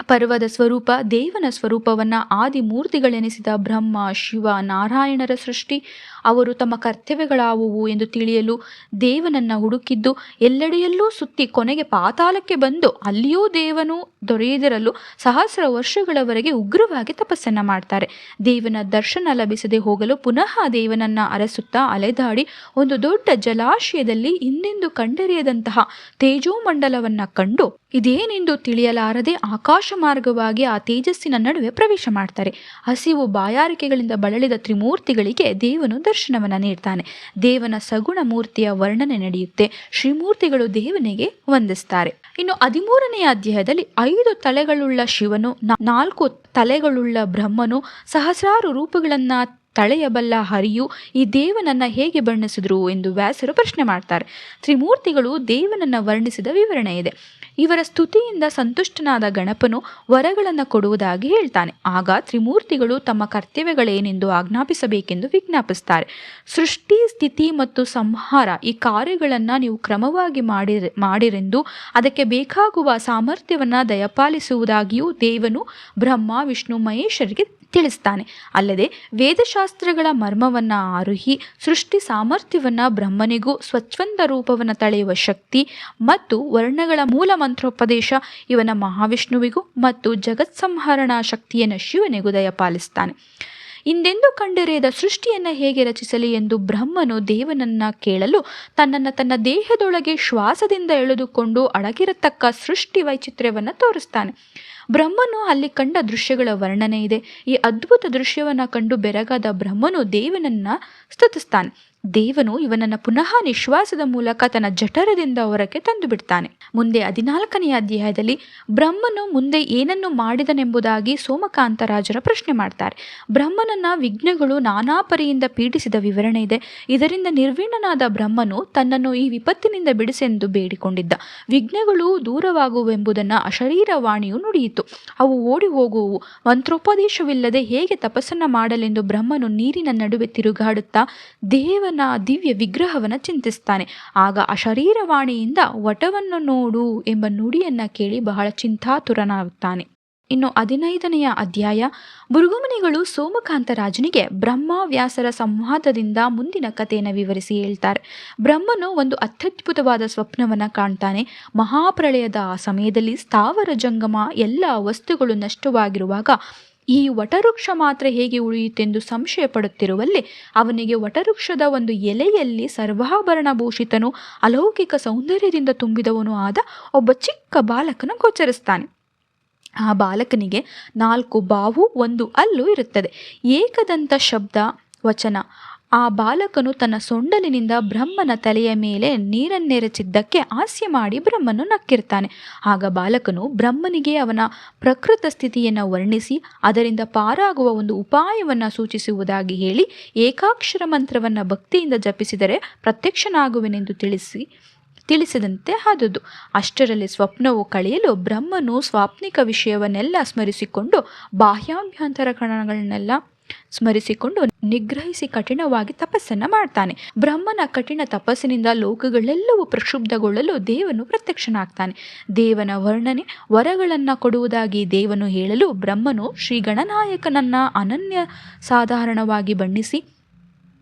ಪರ್ವದ ಸ್ವರೂಪ ದೇವನ ಸ್ವರೂಪವನ್ನು ಆದಿಮೂರ್ತಿಗಳೆನಿಸಿದ ಬ್ರಹ್ಮ ಶಿವ ನಾರಾಯಣರ ಸೃಷ್ಟಿ ಅವರು ತಮ್ಮ ಕರ್ತವ್ಯಗಳಾವುವು ಎಂದು ತಿಳಿಯಲು ದೇವನನ್ನ ಹುಡುಕಿದ್ದು ಎಲ್ಲೆಡೆಯಲ್ಲೂ ಸುತ್ತಿ ಕೊನೆಗೆ ಪಾತಾಳಕ್ಕೆ ಬಂದು ಅಲ್ಲಿಯೂ ದೇವನು ದೊರೆಯದಿರಲು ಸಹಸ್ರ ವರ್ಷಗಳವರೆಗೆ ಉಗ್ರವಾಗಿ ತಪಸ್ಸನ್ನು ಮಾಡ್ತಾರೆ. ದೇವನ ದರ್ಶನ ಲಭಿಸದೆ ಹೋಗಲು ಪುನಃ ದೇವನನ್ನ ಅರಸುತ್ತಾ ಅಲೆದಾಡಿ ಒಂದು ದೊಡ್ಡ ಜಲಾಶಯದಲ್ಲಿ ಇನ್ನೆಂದು ಕಂಡರಿಯದಂತಹ ತೇಜೋಮಂಡಲವನ್ನ ಕಂಡು ಇದೇನೆಂದು ತಿಳಿಯಲಾರದೆ ಆಕಾಶ ಮಾರ್ಗವಾಗಿ ಆ ತೇಜಸ್ಸಿನ ನಡುವೆ ಪ್ರವೇಶ ಮಾಡ್ತಾರೆ. ಹಸಿವು ಬಾಯಾರಿಕೆಗಳಿಂದ ಬಳಲಿದ ತ್ರಿಮೂರ್ತಿಗಳಿಗೆ ದೇವನು ದರ್ಶನವನ್ನ ನೀಡ್ತಾನೆ. ದೇವನ ಸಗುಣ ಮೂರ್ತಿಯ ವರ್ಣನೆ ನಡೆಯುತ್ತೆ. ಶ್ರೀಮೂರ್ತಿಗಳು ದೇವನಿಗೆ ವಂದಿಸ್ತಾರೆ. ಇನ್ನು ಹದಿಮೂರನೆಯ ಅಧ್ಯಾಯದಲ್ಲಿ ಐದು ತಲೆಗಳುಳ್ಳ ಶಿವನು ನಾಲ್ಕು ತಲೆಗಳುಳ್ಳ ಬ್ರಹ್ಮನು, ಸಹಸ್ರಾರು ರೂಪಗಳನ್ನ ತಳೆಯಬಲ್ಲ ಹರಿಯು ಈ ದೇವನನ್ನ ಹೇಗೆ ಬಣ್ಣಿಸಿದ್ರು ಎಂದು ವ್ಯಾಸರು ಪ್ರಶ್ನೆ ಮಾಡ್ತಾರೆ. ತ್ರಿಮೂರ್ತಿಗಳು ದೇವನನ್ನ ವರ್ಣಿಸಿದ ವಿವರಣೆ ಇದೆ. ಇವರ ಸ್ತುತಿಯಿಂದ ಸಂತುಷ್ಟನಾದ ಗಣಪನು ವರಗಳನ್ನು ಕೊಡುವುದಾಗಿ ಹೇಳ್ತಾನೆ. ಆಗ ತ್ರಿಮೂರ್ತಿಗಳು ತಮ್ಮ ಕರ್ತವ್ಯಗಳೇನೆಂದು ಆಜ್ಞಾಪಿಸಬೇಕೆಂದು ವಿಜ್ಞಾಪಿಸ್ತಾರೆ. ಸೃಷ್ಟಿ, ಸ್ಥಿತಿ ಮತ್ತು ಸಂಹಾರ ಈ ಕಾರ್ಯಗಳನ್ನು ನೀವು ಕ್ರಮವಾಗಿ ಮಾಡಿ ಮಾಡಿರೆಂದು ಅದಕ್ಕೆ ಬೇಕಾಗುವ ಸಾಮರ್ಥ್ಯವನ್ನು ದಯಪಾಲಿಸುವುದಾಗಿಯೂ ದೇವನು ಬ್ರಹ್ಮ, ವಿಷ್ಣು, ಮಹೇಶ್ವರಿಗೆ ತಿಳಿಸ್ತಾನೆ. ಅಲ್ಲದೆ ವೇದಶಾಸ್ತ್ರಗಳ ಮರ್ಮವನ್ನ ಆರುಹಿ, ಸೃಷ್ಟಿ ಸಾಮರ್ಥ್ಯವನ್ನ ಬ್ರಹ್ಮನಿಗೂ ಸ್ವಚ್ಛಂದ ರೂಪವನ್ನು ತಳೆಯುವ ಶಕ್ತಿ ಮತ್ತು ವರ್ಣಗಳ ಮೂಲ ಮಂತ್ರೋಪದೇಶ ಇವನ ಮಹಾವಿಷ್ಣುವಿಗೂ ಮತ್ತು ಜಗತ್ಸಂಹರಣಾ ಶಕ್ತಿಯನ್ನು ಶಿವನಿಗೂ ದಯಪಾಲಿಸ್ತಾನೆ ಇಂದೆಂದು ಕಂಡಿರೆಯದ ಸೃಷ್ಟಿಯನ್ನು ಹೇಗೆ ರಚಿಸಲಿ ಎಂದು ಬ್ರಹ್ಮನು ದೇವನನ್ನ ಕೇಳಲು ತನ್ನನ್ನು ತನ್ನ ದೇಹದೊಳಗೆ ಶ್ವಾಸದಿಂದ ಎಳೆದುಕೊಂಡು ಅಡಗಿರತಕ್ಕ ಸೃಷ್ಟಿ ವೈಚಿತ್ರ್ಯವನ್ನು ತೋರಿಸ್ತಾನೆ. ಬ್ರಹ್ಮನು ಅಲ್ಲಿ ಕಂಡ ದೃಶ್ಯಗಳ ವರ್ಣನೆ ಇದೆ. ಈ ಅದ್ಭುತ ದೃಶ್ಯವನ್ನು ಕಂಡು ಬೆರಗಾದ ಬ್ರಹ್ಮನು ದೇವನನ್ನ ಸ್ತುತಿಸ್ತಾನೆ. ದೇವನು ಇವನನ್ನ ಪುನಃ ನಿಶ್ವಾಸದ ಮೂಲಕ ತನ್ನ ಜಠರದಿಂದ ಹೊರಕ್ಕೆ ತಂದು ಬಿಡ್ತಾನೆ. ಮುಂದೆ ಹದಿನಾಲ್ಕನೆಯ ಅಧ್ಯಾಯದಲ್ಲಿ ಬ್ರಹ್ಮನು ಮುಂದೆ ಏನನ್ನು ಮಾಡಿದನೆಂಬುದಾಗಿ ಸೋಮಕಾಂತರಾಜರ ಪ್ರಶ್ನೆ ಮಾಡ್ತಾರೆ. ಬ್ರಹ್ಮನನ್ನ ವಿಘ್ನಗಳು ನಾನಾ ಪೀಡಿಸಿದ ವಿವರಣೆ ಇದೆ. ಇದರಿಂದ ನಿರ್ವೀಣನಾದ ಬ್ರಹ್ಮನು ತನ್ನನ್ನು ಈ ವಿಪತ್ತಿನಿಂದ ಬಿಡಿಸೆಂದು ಬೇಡಿಕೊಂಡಿದ್ದ. ವಿಘ್ನಗಳು ದೂರವಾಗುವೆಂಬುದನ್ನು ಅಶರೀರವಾಣಿಯು ನುಡಿಯಿತು. ಅವು ಓಡಿ ಹೋಗುವು. ಮಂತ್ರೋಪದೇಶವಿಲ್ಲದೆ ಹೇಗೆ ತಪಸ್ಸನ್ನ ಮಾಡಲೆಂದು ಬ್ರಹ್ಮನು ನೀರಿನ ನಡುವೆ ತಿರುಗಾಡುತ್ತಾ ದೇವನ ದಿವ್ಯ ವಿಗ್ರಹವನ್ನು ಚಿಂತಿಸ್ತಾನೆ. ಆಗ ಅಶರೀರವಾಣಿಯಿಂದ ವಟವನ್ನು ನೋಡು ಎಂಬ ನುಡಿಯನ್ನ ಕೇಳಿ ಬಹಳ ಚಿಂತಾತುರನಾಗುತ್ತಾನೆ. ಇನ್ನು ಹದಿನೈದನೆಯ ಅಧ್ಯಾಯ. ಭೃಗುಮುನಿಗಳು ಸೋಮಕಾಂತರಾಜನಿಗೆ ಬ್ರಹ್ಮ ವ್ಯಾಸರ ಸಂವಾದದಿಂದ ಮುಂದಿನ ಕಥೆಯನ್ನು ವಿವರಿಸಿ ಹೇಳ್ತಾರೆ. ಬ್ರಹ್ಮನು ಒಂದು ಅತ್ಯದ್ಭುತವಾದ ಸ್ವಪ್ನವನ್ನು ಕಾಣ್ತಾನೆ. ಮಹಾಪ್ರಳಯದ ಸಮಯದಲ್ಲಿ ಸ್ಥಾವರ ಜಂಗಮ ಎಲ್ಲ ವಸ್ತುಗಳು ನಷ್ಟವಾಗಿರುವಾಗ ಈ ವಟವೃಕ್ಷ ಮಾತ್ರ ಹೇಗೆ ಉಳಿಯುತ್ತೆಂದು ಸಂಶಯ ಪಡುತ್ತಿರುವಲ್ಲಿ ಅವನಿಗೆ ವಟವೃಕ್ಷದ ಒಂದು ಎಲೆಯಲ್ಲಿ ಸರ್ವಾಭರಣ ಭೂಷಿತನು, ಅಲೌಕಿಕ ಸೌಂದರ್ಯದಿಂದ ತುಂಬಿದವನು ಆದ ಒಬ್ಬ ಚಿಕ್ಕ ಬಾಲಕನು ಗೋಚರಿಸ್ತಾನೆ. ಆ ಬಾಲಕನಿಗೆ ನಾಲ್ಕು ಬಾವು, ಒಂದು ಅಲ್ಲು ಇರುತ್ತದೆ. ಏಕದಂತ ಶಬ್ದ, ವಚನ ಆ ಬಾಲಕನು ತನ್ನ ಸೊಂಡಲಿನಿಂದ ಬ್ರಹ್ಮನ ತಲೆಯ ಮೇಲೆ ನೀರನ್ನೆರಚಿದ್ದಕ್ಕೆ ಹಾಸ್ಯ ಮಾಡಿ ಬ್ರಹ್ಮನು ನಕ್ಕಿರ್ತಾನೆ. ಆಗ ಬಾಲಕನು ಬ್ರಹ್ಮನಿಗೆ ಅವನ ಪ್ರಕೃತ ಸ್ಥಿತಿಯನ್ನು ವರ್ಣಿಸಿ, ಅದರಿಂದ ಪಾರಾಗುವ ಒಂದು ಉಪಾಯವನ್ನು ಸೂಚಿಸುವುದಾಗಿ ಹೇಳಿ, ಏಕಾಕ್ಷರ ಮಂತ್ರವನ್ನು ಭಕ್ತಿಯಿಂದ ಜಪಿಸಿದರೆ ಪ್ರತ್ಯಕ್ಷನಾಗುವೆನೆಂದು ತಿಳಿಸಿ, ತಿಳಿಸಿದಂತೆ ಆದುದು ಅಷ್ಟರಲ್ಲಿ ಸ್ವಪ್ನವು ಕಳೆಯಲು ಬ್ರಹ್ಮನು ಸ್ವಾಪ್ನಿಕ ವಿಷಯವನ್ನೆಲ್ಲ ಸ್ಮರಿಸಿಕೊಂಡು ಬಾಹ್ಯಾಭ್ಯಂತರ ಕಣಗಳನ್ನೆಲ್ಲ ಸ್ಮರಿಸಿಕೊಂಡು ನಿಗ್ರಹಿಸಿ ಕಠಿಣವಾಗಿ ತಪಸ್ಸನ್ನ ಮಾಡ್ತಾನೆ. ಬ್ರಹ್ಮನ ಕಠಿಣ ತಪಸ್ಸಿನಿಂದ ಲೋಕಗಳೆಲ್ಲವೂ ಪ್ರಕ್ಷುಬ್ಧಗೊಳ್ಳಲು ದೇವನು ಪ್ರತ್ಯಕ್ಷನಾಗ್ತಾನೆ. ದೇವನ ವರ್ಣನೆ ವರಗಳನ್ನು ಕೊಡುವುದಾಗಿ ದೇವನು ಹೇಳಲು ಬ್ರಹ್ಮನು ಶ್ರೀ ಗಣನಾಯಕನನ್ನ ಅನನ್ಯ ಸಾಧಾರಣವಾಗಿ ಬಣ್ಣಿಸಿ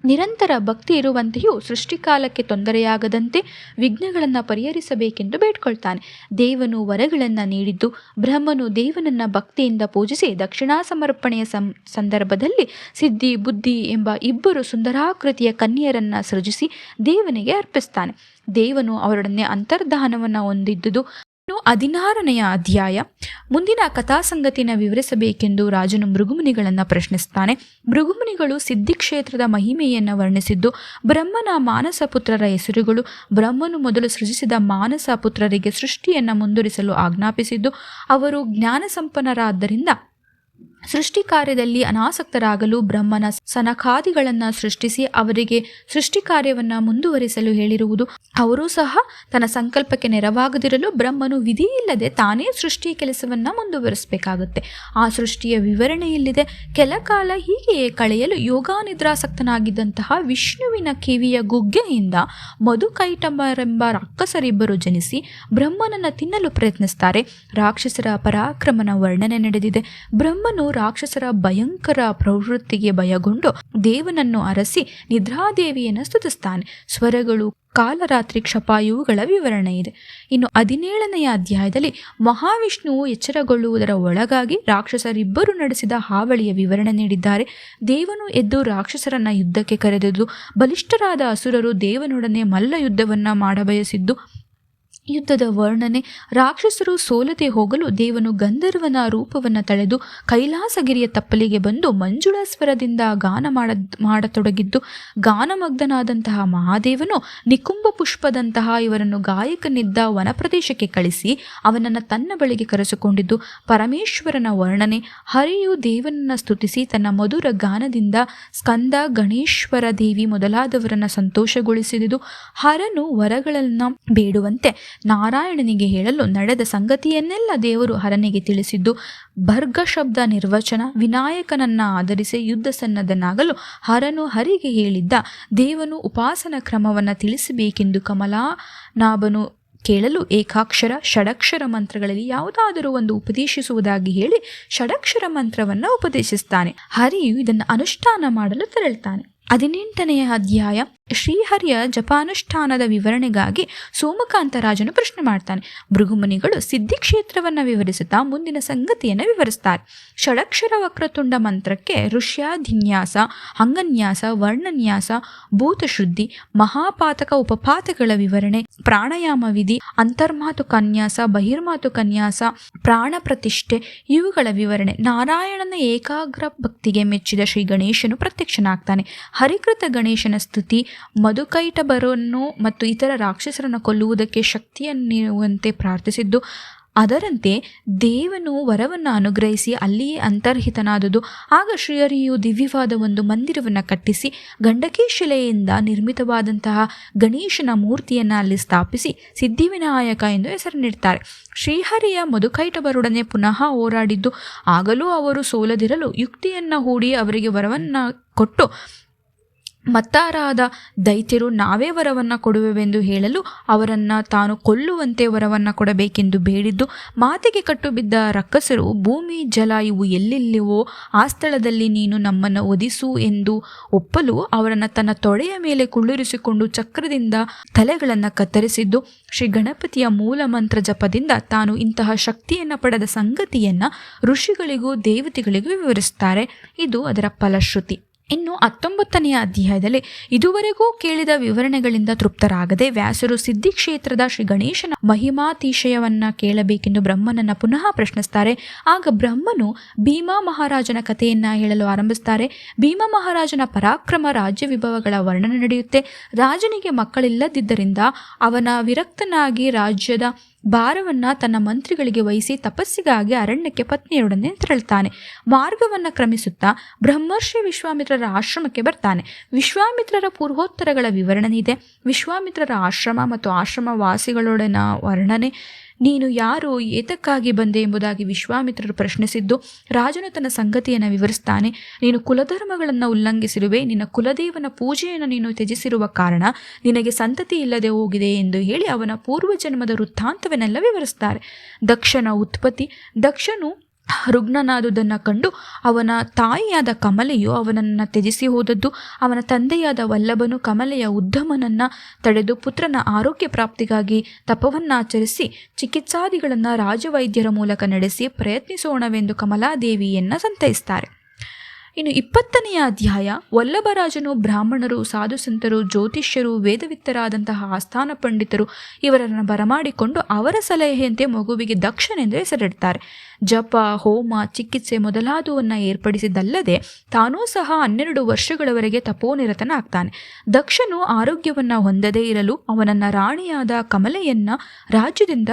ನಿರಂತರ ಭಕ್ತಿ ಇರುವಂತೆಯೂ ಸೃಷ್ಟಿಕಾಲಕ್ಕೆ ತೊಂದರೆಯಾಗದಂತೆ ವಿಘ್ನಗಳನ್ನು ಪರಿಹರಿಸಬೇಕೆಂದು ಬೇಡ್ಕೊಳ್ತಾನೆ. ದೇವನು ವರಗಳನ್ನು ನೀಡಿದ್ದು, ಬ್ರಹ್ಮನು ದೇವನನ್ನ ಭಕ್ತಿಯಿಂದ ಪೂಜಿಸಿ ದಕ್ಷಿಣಾ ಸಮರ್ಪಣೆಯ ಸಂದರ್ಭದಲ್ಲಿ ಸಿದ್ಧಿ, ಬುದ್ಧಿ ಎಂಬ ಇಬ್ಬರು ಸುಂದರಾಕೃತಿಯ ಕನ್ಯರನ್ನ ಸೃಜಿಸಿ ದೇವನಿಗೆ ಅರ್ಪಿಸ್ತಾನೆ. ದೇವನು ಅವರೊಡನೆ ಅಂತರ್ಧಾನವನ್ನು ಹೊಂದಿದ್ದುದು ಇನ್ನು ಹದಿನಾರನೆಯ ಅಧ್ಯಾಯ. ಮುಂದಿನ ಕಥಾಸಂಗತಿನ ವಿವರಿಸಬೇಕೆಂದು ರಾಜನು ಮೃಗುಮುನಿಗಳನ್ನು ಪ್ರಶ್ನಿಸ್ತಾನೆ ಮೃಗುಮುನಿಗಳು ಸಿದ್ಧಿಕ್ಷೇತ್ರದ ಮಹಿಮೆಯನ್ನು ವರ್ಣಿಸಿದ್ದು, ಬ್ರಹ್ಮನ ಮಾನಸ ಪುತ್ರರ ಹೆಸರುಗಳು, ಬ್ರಹ್ಮನು ಮೊದಲು ಸೃಜಿಸಿದ ಮಾನಸ ಪುತ್ರರಿಗೆ ಸೃಷ್ಟಿಯನ್ನು ಮುಂದುವರಿಸಲು ಆಜ್ಞಾಪಿಸಿದ್ದು, ಅವರು ಜ್ಞಾನ ಸಂಪನ್ನರಾದ್ದರಿಂದ ಸೃಷ್ಟಿ ಕಾರ್ಯದಲ್ಲಿ ಅನಾಸಕ್ತರಾಗಲು ಬ್ರಹ್ಮನ ಸನಖಾದಿಗಳನ್ನು ಸೃಷ್ಟಿಸಿ ಅವರಿಗೆ ಸೃಷ್ಟಿ ಕಾರ್ಯವನ್ನು ಮುಂದುವರಿಸಲು ಹೇಳಿರುವುದು. ಅವರೂ ಸಹ ತನ್ನ ಸಂಕಲ್ಪಕ್ಕೆ ನೆರವಾಗದಿರಲು ಬ್ರಹ್ಮನು ವಿಧಿಯಿಲ್ಲದೆ ತಾನೇ ಸೃಷ್ಟಿಯ ಕೆಲಸವನ್ನು ಮುಂದುವರಿಸಬೇಕಾಗುತ್ತೆ. ಆ ಸೃಷ್ಟಿಯ ವಿವರಣೆಯಲ್ಲಿದೆ ಕೆಲ ಕಾಲ ಹೀಗೆಯೇ ಕಳೆಯಲು ಯೋಗಾನಿದ್ರಾಸಕ್ತನಾಗಿದ್ದಂತಹ ವಿಷ್ಣುವಿನ ಕಿವಿಯ ಗುಗ್ಗೆಯಿಂದ ಮಧುಕೈಟಂಬರೆಂಬ ರಾಕ್ಷಸರಿಬ್ಬರು ಜನಿಸಿ ಬ್ರಹ್ಮನನ್ನು ತಿನ್ನಲು ಪ್ರಯತ್ನಿಸ್ತಾರೆ. ರಾಕ್ಷಸರ ಪರಾಕ್ರಮನ ವರ್ಣನೆ ನಡೆದಿದೆ. ಬ್ರಹ್ಮನು ರಾಕ್ಷಸರ ಭಯಂಕರ ಪ್ರವೃತ್ತಿಗೆ ಭಯಗೊಂಡು ದೇವನನ್ನು ಅರಸಿ ನಿದ್ರಾದೇವಿಯನ್ನು ಸ್ತುತಿಸ್ತಾನೆ. ಸ್ವರಗಳು, ಕಾಲರಾತ್ರಿ ಕ್ಷಪ ಇವುಗಳ ವಿವರಣೆ ಇದೆ. ಇನ್ನು ಹದಿನೇಳನೆಯ ಅಧ್ಯಾಯದಲ್ಲಿ ಮಹಾವಿಷ್ಣುವು ಎಚ್ಚರಗೊಳ್ಳುವುದರ ಒಳಗಾಗಿ ರಾಕ್ಷಸರಿಬ್ಬರು ನಡೆಸಿದ ಹಾವಳಿಯ ವಿವರಣೆ ನೀಡಿದ್ದಾರೆ. ದೇವನು ಎದ್ದು ರಾಕ್ಷಸರನ್ನ ಯುದ್ಧಕ್ಕೆ ಕರೆದದ್ದು, ಬಲಿಷ್ಠರಾದ ಅಸುರರು ದೇವನೊಡನೆ ಮಲ್ಲ ಯುದ್ಧವನ್ನ ಮಾಡಬಯಸಿದ್ದು ಯುದ್ಧದ ವರ್ಣನೆ, ರಾಕ್ಷಸರು ಸೋಲದೆ ಹೋಗಲು ದೇವನು ಗಂಧರ್ವನ ರೂಪವನ್ನು ತಳೆದು ಕೈಲಾಸಗಿರಿಯ ತಪ್ಪಲಿಗೆ ಬಂದು ಮಂಜುಳಾಸ್ವರದಿಂದ ಗಾನ ಮಾಡ, ಮಾಡತೊಡಗಿದ್ದು ಗಾನಮಗ್ಧನಾದಂತಹ ಮಹಾದೇವನು ನಿಕುಂಭ ಪುಷ್ಪದಂತಹ ಇವರನ್ನು ಗಾಯಕನಿದ್ದ ವನಪ್ರದೇಶಕ್ಕೆ ಕಳಿಸಿ ಅವನನ್ನು ತನ್ನ ಬಳಿಗೆ ಕರೆಸಿಕೊಂಡಿದ್ದು ಪರಮೇಶ್ವರನ ವರ್ಣನೆ, ಹರಿಯು ದೇವನನ್ನ ಸ್ತುತಿಸಿ ತನ್ನ ಮಧುರ ಗಾನದಿಂದ ಸ್ಕಂದ ಗಣೇಶ್ವರ ದೇವಿ ಮೊದಲಾದವರನ್ನ ಸಂತೋಷಗೊಳಿಸಿದುದು ಹರನು ವರಗಳನ್ನು ಬೇಡುವಂತೆ ನಾರಾಯಣನಿಗೆ ಹೇಳಲು ನಡೆದ ಸಂಗತಿಯನ್ನೆಲ್ಲ ದೇವರು ಹರನಿಗೆ ತಿಳಿಸಿದ್ದು, ಭರ್ಗ ಶಬ್ದ ನಿರ್ವಚನ, ವಿನಾಯಕನನ್ನ ಆಧರಿಸಿ ಯುದ್ಧ ಸನ್ನದ್ಧನಾಗಲು ಹರನು ಹರಿಗೆ ಹೇಳಿದ್ದ, ದೇವನು ಉಪಾಸನ ಕ್ರಮವನ್ನು ತಿಳಿಸಬೇಕೆಂದು ಕಮಲಾನಾಭನು ಕೇಳಲು ಏಕಾಕ್ಷರ, ಷಡಕ್ಷರ ಮಂತ್ರಗಳಲ್ಲಿ ಯಾವುದಾದರೂ ಒಂದು ಉಪದೇಶಿಸುವುದಾಗಿ ಹೇಳಿ ಷಡಕ್ಷರ ಮಂತ್ರವನ್ನು ಉಪದೇಶಿಸ್ತಾನೆ. ಹರಿಯು ಇದನ್ನು ಅನುಷ್ಠಾನ ಮಾಡಲು ತೆರಳುತ್ತಾನೆ ಹದಿನೆಂಟನೆಯ ಅಧ್ಯಾಯ ಶ್ರೀಹರಿಯ ಜಪಾನುಷ್ಠಾನದ ವಿವರಣೆಗಾಗಿ ಸೋಮಕಾಂತರಾಜನು ಪ್ರಶ್ನೆ ಮಾಡ್ತಾನೆ. ಭೃಗುಮುನಿಗಳು ಸಿದ್ಧಿ ಕ್ಷೇತ್ರವನ್ನು ವಿವರಿಸುತ್ತಾ ಮುಂದಿನ ಸಂಗತಿಯನ್ನು ವಿವರಿಸ್ತಾರೆ. ಷಡಕ್ಷರ ವಕ್ರತುಂಡ ಮಂತ್ರಕ್ಕೆ ಋಷ್ಯಾಧಿನ್ಯಾಸ ಅಂಗನ್ಯಾಸ ವರ್ಣನ್ಯಾಸ, ಭೂತಶುದ್ಧಿ, ಮಹಾಪಾತಕ ಉಪಪಾತಗಳ ವಿವರಣೆ, ಪ್ರಾಣಾಯಾಮ ವಿಧಿ, ಅಂತರ್ಮಾತು ಕನ್ಯಾಸ, ಬಹಿರ್ಮಾತು ಕನ್ಯಾಸ, ಪ್ರಾಣ ಪ್ರತಿಷ್ಠೆ ಇವುಗಳ ವಿವರಣೆ. ನಾರಾಯಣನ ಏಕಾಗ್ರ ಭಕ್ತಿಗೆ ಮೆಚ್ಚಿದ ಶ್ರೀ ಗಣೇಶನು ಪ್ರತ್ಯಕ್ಷನಾಗ್ತಾನೆ. ಹರಿಕೃತ ಗಣೇಶನ ಸ್ತುತಿ ಮಧುಕೈಟಬರನ್ನು ಮತ್ತು ಇತರ ರಾಕ್ಷಸರನ್ನು ಕೊಲ್ಲುವುದಕ್ಕೆ ಶಕ್ತಿಯನ್ನು ಪ್ರಾರ್ಥಿಸಿದ್ದು, ಅದರಂತೆ ದೇವನು ವರವನ್ನು ಅನುಗ್ರಹಿಸಿ ಅಲ್ಲಿಯೇ ಅಂತರ್ಹಿತನಾದುದು. ಆಗ ಶ್ರೀಹರಿಯು ದಿವ್ಯವಾದ ಒಂದು ಮಂದಿರವನ್ನು ಕಟ್ಟಿಸಿ ಗಂಡಕಿ ಶಿಲೆಯಿಂದ ನಿರ್ಮಿತವಾದಂತಹ ಗಣೇಶನ ಮೂರ್ತಿಯನ್ನು ಅಲ್ಲಿ ಸ್ಥಾಪಿಸಿ ಸಿದ್ಧಿವಿನಾಯಕ ಎಂದು ಹೆಸರು ನೀಡ್ತಾರೆ. ಶ್ರೀಹರಿಯ ಮಧುಕೈಟಬರೊಡನೆ ಪುನಃ ಹೋರಾಡಿದ್ದು, ಆಗಲೂ ಅವರು ಸೋಲದಿರಲು ಯುಕ್ತಿಯನ್ನು ಹೂಡಿ ಅವರಿಗೆ ವರವನ್ನು ಕೊಟ್ಟು ಮತ್ತಾರಾದ ದೈತ್ಯರು ನಾವೇ ವರವನ್ನು ಕೊಡುವೆವೆಂದು ಹೇಳಲು ಅವರನ್ನು ತಾನು ಕೊಲ್ಲುವಂತೆ ವರವನ್ನು ಕೊಡಬೇಕೆಂದು ಬೇಡಿದ್ದು, ಮಾತಿಗೆ ಕಟ್ಟು ಬಿದ್ದ ರಕ್ಕಸರು ಭೂಮಿ, ಜಲ ಇವು ಎಲ್ಲೆಲ್ಲಿವೋ ಆ ಸ್ಥಳದಲ್ಲಿ ನೀನು ನಮ್ಮನ್ನು ಒದಿಸು ಎಂದು ಒಪ್ಪಲು ಅವರನ್ನು ತನ್ನ ತೊಡೆಯ ಮೇಲೆ ಕುಳ್ಳಿರಿಸಿಕೊಂಡು ಚಕ್ರದಿಂದ ತಲೆಗಳನ್ನು ಕತ್ತರಿಸಿದ್ದು, ಶ್ರೀ ಗಣಪತಿಯ ಮೂಲ ಮಂತ್ರ ಜಪದಿಂದ ತಾನು ಇಂತಹ ಶಕ್ತಿಯನ್ನು ಪಡೆದ ಸಂಗತಿಯನ್ನು ಋಷಿಗಳಿಗೂ ದೇವತೆಗಳಿಗೂ ವಿವರಿಸ್ತಾರೆ ಇದು ಅದರ ಫಲಶ್ರುತಿ. ಇನ್ನು ಹತ್ತೊಂಬತ್ತನೆಯ ಅಧ್ಯಾಯದಲ್ಲಿ ಇದುವರೆಗೂ ಕೇಳಿದ ವಿವರಣೆಗಳಿಂದ ತೃಪ್ತರಾಗದೆ ವ್ಯಾಸರು ಸಿದ್ಧಿ ಕ್ಷೇತ್ರದ ಶ್ರೀ ಗಣೇಶನ ಮಹಿಮಾತಿಶಯವನ್ನ ಕೇಳಬೇಕೆಂದು ಬ್ರಹ್ಮನನ್ನ ಪುನಃ ಪ್ರಶ್ನಿಸ್ತಾರೆ. ಆಗ ಬ್ರಹ್ಮನು ಭೀಮಾ ಮಹಾರಾಜನ ಕಥೆಯನ್ನ ಹೇಳಲು ಆರಂಭಿಸ್ತಾರೆ. ಭೀಮಾ ಮಹಾರಾಜನ ಪರಾಕ್ರಮ ರಾಜ್ಯ ವಿಭವಗಳ ವರ್ಣನೆ ನಡೆಯುತ್ತೆ. ರಾಜನಿಗೆ ಮಕ್ಕಳಿಲ್ಲದಿದ್ದರಿಂದ ಅವನ ವಿರಕ್ತನಾಗಿ ರಾಜ್ಯದ ಭಾರವನ್ನ ತನ್ನ ಮಂತ್ರಿಗಳಿಗೆ ವಹಿಸಿ ತಪಸ್ಸಿಗಾಗಿ ಅರಣ್ಯಕ್ಕೆ ಪತ್ನಿಯೊಡನೆ ತೆರಳುತ್ತಾನೆ. ಮಾರ್ಗವನ್ನ ಕ್ರಮಿಸುತ್ತಾ ಬ್ರಹ್ಮರ್ಷಿ ವಿಶ್ವಾಮಿತ್ರರ ಆಶ್ರಮಕ್ಕೆ ಬರ್ತಾನೆ. ವಿಶ್ವಾಮಿತ್ರರ ಪೂರ್ವೋತ್ತರಗಳ ವಿವರಣೆ ಇದೆ ವಿಶ್ವಾಮಿತ್ರರ ಆಶ್ರಮ ಮತ್ತು ಆಶ್ರಮ ವಾಸಿಗಳೊಡನ ವರ್ಣನೆ ನೀನು ಯಾರು, ಏತಕ್ಕಾಗಿ ಬಂದೆ ಎಂಬುದಾಗಿ ವಿಶ್ವಾಮಿತ್ರರು ಪ್ರಶ್ನಿಸಿದ್ದು, ರಾಜನು ತನ್ನ ಸಂಗತಿಯನ್ನು ವಿವರಿಸ್ತಾನೆ, ನೀನು ಕುಲಧರ್ಮಗಳನ್ನು ಉಲ್ಲಂಘಿಸಿರುವೆ, ನಿನ್ನ ಕುಲದೇವನ ಪೂಜೆಯನ್ನು ನೀನು ತ್ಯಜಿಸಿರುವ ಕಾರಣ ನಿನಗೆ ಸಂತತಿ ಇಲ್ಲದೆ ಹೋಗಿದೆ ಎಂದು ಹೇಳಿ ಅವನ ಪೂರ್ವಜನ್ಮದ ವೃತ್ತಾಂತವನ್ನೆಲ್ಲ ವಿವರಿಸ್ತಾರೆ. ದಕ್ಷನ ಉತ್ಪತ್ತಿ, ದಕ್ಷನು ರುಗ್ಣನಾದುದನ್ನು ಕಂಡು ಅವನ ತಾಯಿಯಾದ ಕಮಲೆಯು ಅವನನ್ನು ತ್ಯಜಿಸಿ ಹೋದದ್ದು, ಅವನ ತಂದೆಯಾದ ವಲ್ಲಭನು ಕಮಲೆಯ ಉದ್ಧಮನನ್ನು ತಡೆದು ಪುತ್ರನ ಆರೋಗ್ಯ ಪ್ರಾಪ್ತಿಗಾಗಿ ತಪವನ್ನಾಚರಿಸಿ ಚಿಕಿತ್ಸಾದಿಗಳನ್ನು ರಾಜವೈದ್ಯರ ಮೂಲಕ ನಡೆಸಿ ಪ್ರಯತ್ನಿಸೋಣವೆಂದು ಕಮಲಾದೇವಿಯನ್ನು ಸಂತೈಸ್ತಾರೆ. ಇನ್ನು ಇಪ್ಪತ್ತನೆಯ ಅಧ್ಯಾಯ, ವಲ್ಲಭರಾಜನು ಬ್ರಾಹ್ಮಣರು ಸಾಧು ಸಂತರು ಜ್ಯೋತಿಷ್ಯರು, ವೇದವಿತ್ತರಾದಂತಹ ಆಸ್ಥಾನ ಪಂಡಿತರು ಇವರನ್ನು ಬರಮಾಡಿಕೊಂಡು ಅವರ ಸಲಹೆಯಂತೆ ಮಗುವಿಗೆ ದಕ್ಷನೆಂದು ಹೆಸರಿಡ್ತಾರೆ. ಜಪ, ಹೋಮ, ಚಿಕಿತ್ಸೆ ಮೊದಲಾದವನ್ನು ಏರ್ಪಡಿಸಿದ್ದಲ್ಲದೆ ತಾನೂ ಸಹ ಹನ್ನೆರಡು ವರ್ಷಗಳವರೆಗೆ ತಪೋನಿರತನಾಗ್ತಾನೆ ದಕ್ಷನು ಆರೋಗ್ಯವನ್ನು ಹೊಂದದೇ ಇರಲು ಅವನನ್ನು ರಾಣಿಯಾದ ಕಮಲೆಯನ್ನು ರಾಜ್ಯದಿಂದ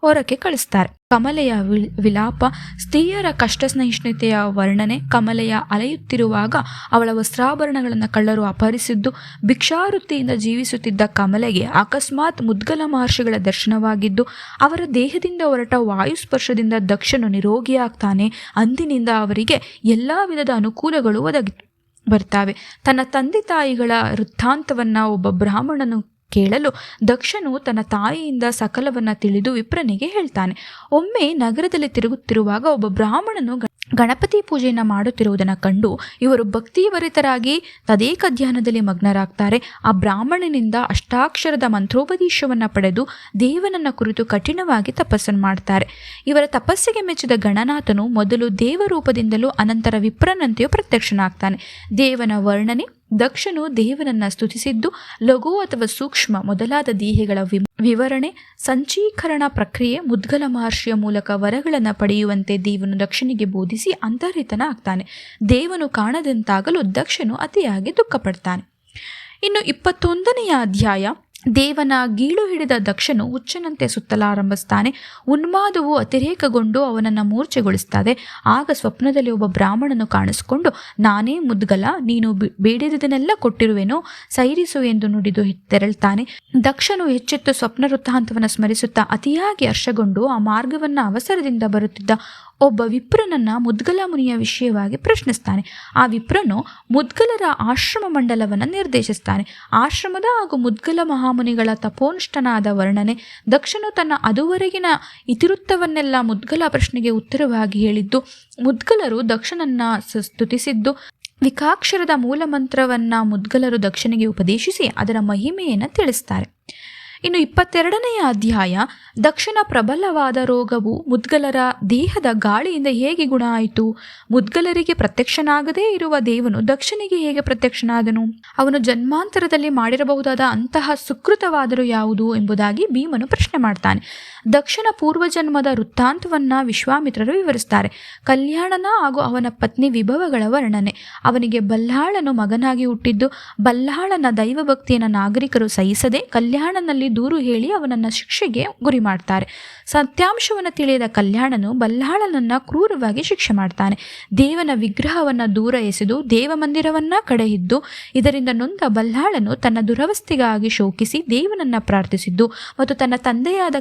ಹೊರಕ್ಕೆ ಕಳಿಸ್ತಾರೆ. ಕಮಲೆಯ ವಿಲಾಪ, ಸ್ತ್ರೀಯರ ಕಷ್ಟ ಸಹಿಷ್ಣುತೆಯ ವರ್ಣನೆ, ಕಮಲೆಯ ಅಲೆಯುತ್ತಿರುವಾಗ ಅವಳ ವಸ್ತ್ರಾಭರಣಗಳನ್ನು ಕಳ್ಳರು ಅಪಹರಿಸಿದ್ದು, ಭಿಕ್ಷಾವೃತ್ತಿಯಿಂದ ಜೀವಿಸುತ್ತಿದ್ದ ಕಮಲೆಗೆ ಅಕಸ್ಮಾತ್ ಮುದ್ಗಲ ಮಹರ್ಷಿಗಳ ದರ್ಶನವಾಗಿದ್ದು, ಅವರ ದೇಹದಿಂದ ಹೊರಟ ವಾಯುಸ್ಪರ್ಶದಿಂದ ದಕ್ಷನು ನಿರೋಗಿಯಾಗ್ತಾನೆ. ಅಂದಿನಿಂದ ಅವರಿಗೆ ಎಲ್ಲ ವಿಧದ ಅನುಕೂಲಗಳು ಒದಗಿ, ಬರ್ತಾವೆ. ತನ್ನ ತಂದೆ ತಾಯಿಗಳ ವೃತ್ತಾಂತವನ್ನು ಒಬ್ಬ ಬ್ರಾಹ್ಮಣನು ಕೇಳಲು ದಕ್ಷನು ತನ್ನ ತಾಯಿಯಿಂದ ಸಕಲವನ್ನ ತಿಳಿದು ವಿಪ್ರನಿಗೆ ಹೇಳ್ತಾನೆ. ಒಮ್ಮೆ ನಗರದಲ್ಲಿ ತಿರುಗುತ್ತಿರುವಾಗ ಒಬ್ಬ ಬ್ರಾಹ್ಮಣನು ಗಣಪತಿ ಪೂಜೆಯನ್ನು ಮಾಡುತ್ತಿರುವುದನ್ನು ಕಂಡು ಇವರು ಭಕ್ತಿಭರಿತರಾಗಿ ತದೇಕ ಧ್ಯಾನದಲ್ಲಿ ಮಗ್ನರಾಗ್ತಾರೆ. ಆ ಬ್ರಾಹ್ಮಣನಿಂದ ಅಷ್ಟಾಕ್ಷರದ ಮಂತ್ರೋಪದೇಶವನ್ನು ಪಡೆದು ದೇವನನ್ನ ಕುರಿತು ಕಠಿಣವಾಗಿ ತಪಸ್ಸನ್ನು ಮಾಡ್ತಾರೆ. ಇವರ ತಪಸ್ಸಿಗೆ ಮೆಚ್ಚಿದ ಗಣನಾಥನು ಮೊದಲು ದೇವರೂಪದಿಂದಲೂ ಅನಂತರ ವಿಪ್ರನಂತೆಯೂ ಪ್ರತ್ಯಕ್ಷನಾಗ್ತಾನೆ. ದೇವನ ವರ್ಣನೆ, ದಕ್ಷನು ದೇವನನ್ನ ಸ್ತುತಿಸಿದ್ದು, ಲಘು ಅಥವಾ ಸೂಕ್ಷ್ಮ ಮೊದಲಾದ ದೇಹಗಳ ವಿವರಣೆ, ಸಂಚೀಕರಣ ಪ್ರಕ್ರಿಯೆ, ಮುದ್ಗಲ ಮಹರ್ಷಿಯ ಮೂಲಕ ವರಗಳನ್ನು ಪಡೆಯುವಂತೆ ದೇವನು ದಕ್ಷನಿಗೆ ಬೋಧಿಸಿ ಅಂತರ್ಹಿತನ ಆಗ್ತಾನೆ. ದೇವನು ಕಾಣದಂತಾಗಲು ದಕ್ಷನು ಅತಿಯಾಗಿ ದುಃಖಪಡ್ತಾನೆ. ಇನ್ನು ಇಪ್ಪತ್ತೊಂದನೆಯ ಅಧ್ಯಾಯ, ದೇವನ ಗೀಳು ಹಿಡಿದ ದಕ್ಷನು ಹುಚ್ಚನಂತೆ ಸುತ್ತಲಾರಂಭಿಸ್ತಾನೆ. ಉನ್ಮಾದವು ಅತಿರೇಕಗೊಂಡು ಅವನನ್ನು ಮೂರ್ಛೆಗೊಳಿಸ್ತದೆ. ಆಗ ಸ್ವಪ್ನದಲ್ಲಿ ಒಬ್ಬ ಬ್ರಾಹ್ಮಣನು ಕಾಣಿಸಿಕೊಂಡು, ನಾನೇ ಮುದ್ಗಲ, ನೀನು ಬೇಡಿದದನ್ನೆಲ್ಲ ಕೊಟ್ಟಿರುವೆನೋ? ಸೈರಿಸು ಎಂದು ನುಡಿದು ತೆರಳ್ತಾನೆ. ದಕ್ಷನು ಹೆಚ್ಚೆತ್ತು ಸ್ವಪ್ನ ವೃತ್ತಾಂತವನ್ನು ಸ್ಮರಿಸುತ್ತಾ ಅತಿಯಾಗಿ ಹರ್ಷಗೊಂಡು ಆ ಮಾರ್ಗವನ್ನು ಅವಸರದಿಂದ ಬರುತ್ತಿದ್ದ ಒಬ್ಬ ವಿಪ್ರನನ್ನ ಮುದ್ಗಲ ಮುನಿಯ ವಿಷಯವಾಗಿ ಪ್ರಶ್ನಿಸ್ತಾನೆ. ಆ ವಿಪ್ರನು ಮುದ್ಗಲರ ಆಶ್ರಮ ಮಂಡಲವನ್ನು ನಿರ್ದೇಶಿಸ್ತಾನೆ. ಆಶ್ರಮದ ಹಾಗೂ ಮುದ್ಗಲ ಮಹಾಮುನಿಗಳ ತಪೋನಿಷ್ಠನಾದ ವರ್ಣನೆ ದಕ್ಷನು ತನ್ನ ಅದುವರೆಗಿನ ಇತಿವೃತ್ತವನ್ನೆಲ್ಲ ಮುದ್ಗಲ ಪ್ರಶ್ನೆಗೆ ಉತ್ತರವಾಗಿ ಹೇಳಿದ್ದು, ಮುದ್ಗಲರು ದಕ್ಷನನ್ನ ಸ್ತುತಿಸಿದ್ದು, ವಿಕಾಕ್ಷರದ ಮೂಲಮಂತ್ರವನ್ನು ಮುದ್ಗಲರು ದಕ್ಷನಿಗೆ ಉಪದೇಶಿಸಿ ಅದರ ಮಹಿಮೆಯನ್ನು ತಿಳಿಸ್ತಾರೆ. ಇನ್ನು ಇಪ್ಪತ್ತೆರಡನೆಯ ಅಧ್ಯಾಯ, ದಕ್ಷಿಣ ಪ್ರಬಲವಾದ ರೋಗವು ಮುದ್ಗಲರ ದೇಹದ ಗಾಳಿಯಿಂದ ಹೇಗೆ ಗುಣ ಆಯಿತು? ಮುದ್ಗಲರಿಗೆ ಪ್ರತ್ಯಕ್ಷನಾಗದೇ ಇರುವ ದೇವನು ದಕ್ಷಿಣಿಗೆ ಹೇಗೆ ಪ್ರತ್ಯಕ್ಷನಾದನು? ಅವನು ಜನ್ಮಾಂತರದಲ್ಲಿ ಮಾಡಿರಬಹುದಾದ ಅಂತಹ ಸುಕೃತವಾದರೂ ಯಾವುದು ಎಂಬುದಾಗಿ ಭೀಮನು ಪ್ರಶ್ನೆ ಮಾಡ್ತಾನೆ. ದಕ್ಷಿಣ ಪೂರ್ವಜನ್ಮದ ವೃತ್ತಾಂತವನ್ನು ವಿಶ್ವಾಮಿತ್ರರು ವಿವರಿಸ್ತಾರೆ ಕಲ್ಯಾಣನ ಹಾಗೂ ಅವನ ಪತ್ನಿ ವಿಭವಗಳ ವರ್ಣನೆ. ಅವನಿಗೆ ಬಲ್ಲಾಳನು ಮಗನಾಗಿ ಹುಟ್ಟಿದ್ದು, ಬಲ್ಲಾಳನ ದೈವಭಕ್ತಿಯನ್ನು ನಾಗರಿಕರು ಸಹಿಸದೆ ಕಲ್ಯಾಣನಲ್ಲಿ ದೂರು ಹೇಳಿ ಅವನನ್ನು ಶಿಕ್ಷೆಗೆ ಗುರಿ ಮಾಡ್ತಾರೆ ಸತ್ಯಾಂಶವನ್ನು ತಿಳಿಯದ ಕಲ್ಯಾಣನು ಬಲ್ಲಾಳನನ್ನ ಕ್ರೂರವಾಗಿ ಶಿಕ್ಷೆ ಮಾಡ್ತಾನೆ. ದೇವನ ವಿಗ್ರಹವನ್ನು ದೂರ ಎಸೆದು ದೇವಮಂದಿರವನ್ನು ಕಡೆಯಿದ್ದು, ಇದರಿಂದ ನೊಂದ ಬಲ್ಲಾಳನು ತನ್ನ ದುರವಸ್ಥೆಗಾಗಿ ಶೋಕಿಸಿ ದೇವನನ್ನ ಪ್ರಾರ್ಥಿಸಿದ್ದು ಮತ್ತು ತನ್ನ ತಂದೆಯಾದ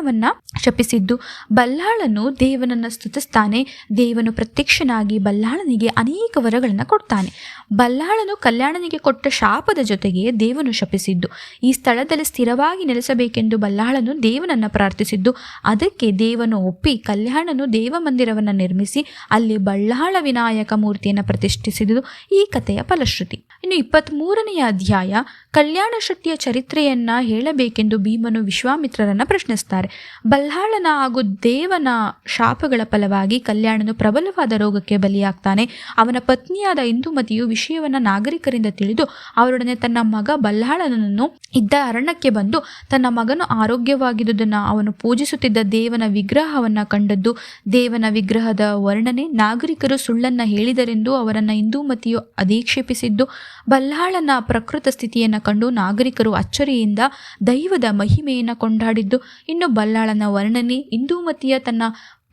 ಕಲ್ಯಾಣವನ್ನ ಶಪಿಸಿದ್ದು. ಬಲ್ಲಾಳನು ದೇವನನ್ನ ಸ್ತುತಿಸ್ತಾನೆ. ದೇವನು ಪ್ರತ್ಯಕ್ಷನಾಗಿ ಬಲ್ಲಾಳನಿಗೆ ಅನೇಕ ವರಗಳನ್ನು ಕೊಡ್ತಾನೆ. ಬಲ್ಲಾಳನು ಕಲ್ಯಾಣನಿಗೆ ಕೊಟ್ಟ ಶಾಪದ ಜೊತೆಗೆ ದೇವನು ಶಪಿಸಿದ್ದು. ಈ ಸ್ಥಳದಲ್ಲಿ ಸ್ಥಿರವಾಗಿ ನೆಲೆಸಬೇಕೆಂದು ಬಲ್ಲಾಳನು ದೇವನನ್ನ ಪ್ರಾರ್ಥಿಸಿದ್ದು. ಅದಕ್ಕೆ ದೇವನು ಒಪ್ಪಿ ಕಲ್ಯಾಣನು ದೇವ ಮಂದಿರವನ್ನು ನಿರ್ಮಿಸಿ ಅಲ್ಲಿ ಬಳ್ಳಾಳ ವಿನಾಯಕ ಮೂರ್ತಿಯನ್ನು ಪ್ರತಿಷ್ಠಿಸಿದುದು ಈ ಕಥೆಯ ಫಲಶ್ರುತಿ. ಇನ್ನು ಇಪ್ಪತ್ತ್ ಮೂರನೆಯ ಅಧ್ಯಾಯ ಕಲ್ಯಾಣ ಶಕ್ತಿಯ ಚರಿತ್ರೆಯನ್ನ ಹೇಳಬೇಕೆಂದು ಭೀಮನು ವಿಶ್ವಾಮಿತ್ರರನ್ನ ಪ್ರಶ್ನಿಸ್ತಾರೆ. ಬಲ್ಲಾಳನ ಹಾಗೂ ದೇವನ ಶಾಪಗಳ ಫಲವಾಗಿ ಕಲ್ಯಾಣನು ಪ್ರಬಲವಾದ ರೋಗಕ್ಕೆ ಬಲಿಯಾಗ್ತಾನೆ. ಅವನ ಪತ್ನಿಯಾದ ಇಂದುಮತಿಯು ವಿಷಯವನ್ನ ನಾಗರಿಕರಿಂದ ತಿಳಿದು ಅವರೊಡನೆ ತನ್ನ ಮಗ ಬಲ್ಲಾಳನನ್ನು ಇದ್ದ ಅರಣ್ಯಕ್ಕೆ ಬಂದು ತನ್ನ ಮಗನು ಆರೋಗ್ಯವಾಗಿದ್ದುದನ್ನು ಅವನು ಪೂಜಿಸುತ್ತಿದ್ದ ದೇವನ ವಿಗ್ರಹವನ್ನ ಕಂಡದ್ದು ದೇವನ ವಿಗ್ರಹದ ವರ್ಣನೆ. ನಾಗರಿಕರು ಸುಳ್ಳನ್ನ ಹೇಳಿದರೆಂದು ಅವರನ್ನು ಇಂದುಮತಿಯು ಅಧೀಕ್ಷೇಪಿಸಿದ್ದು ಬಲ್ಲಾಳನ ಪ್ರಕೃತ ಸ್ಥಿತಿಯನ್ನು ಕಂಡು ನಾಗರಿಕರು ಅಚ್ಚರಿಯಿಂದ ದೈವದ ಮಹಿಮೆಯನ್ನು ಕೊಂಡಾಡಿದ್ದು. ಇನ್ನು ಬಲ್ಲಾಳನ ವರ್ಣನೆ ಇಂದೂಮತಿಯ ತನ್ನ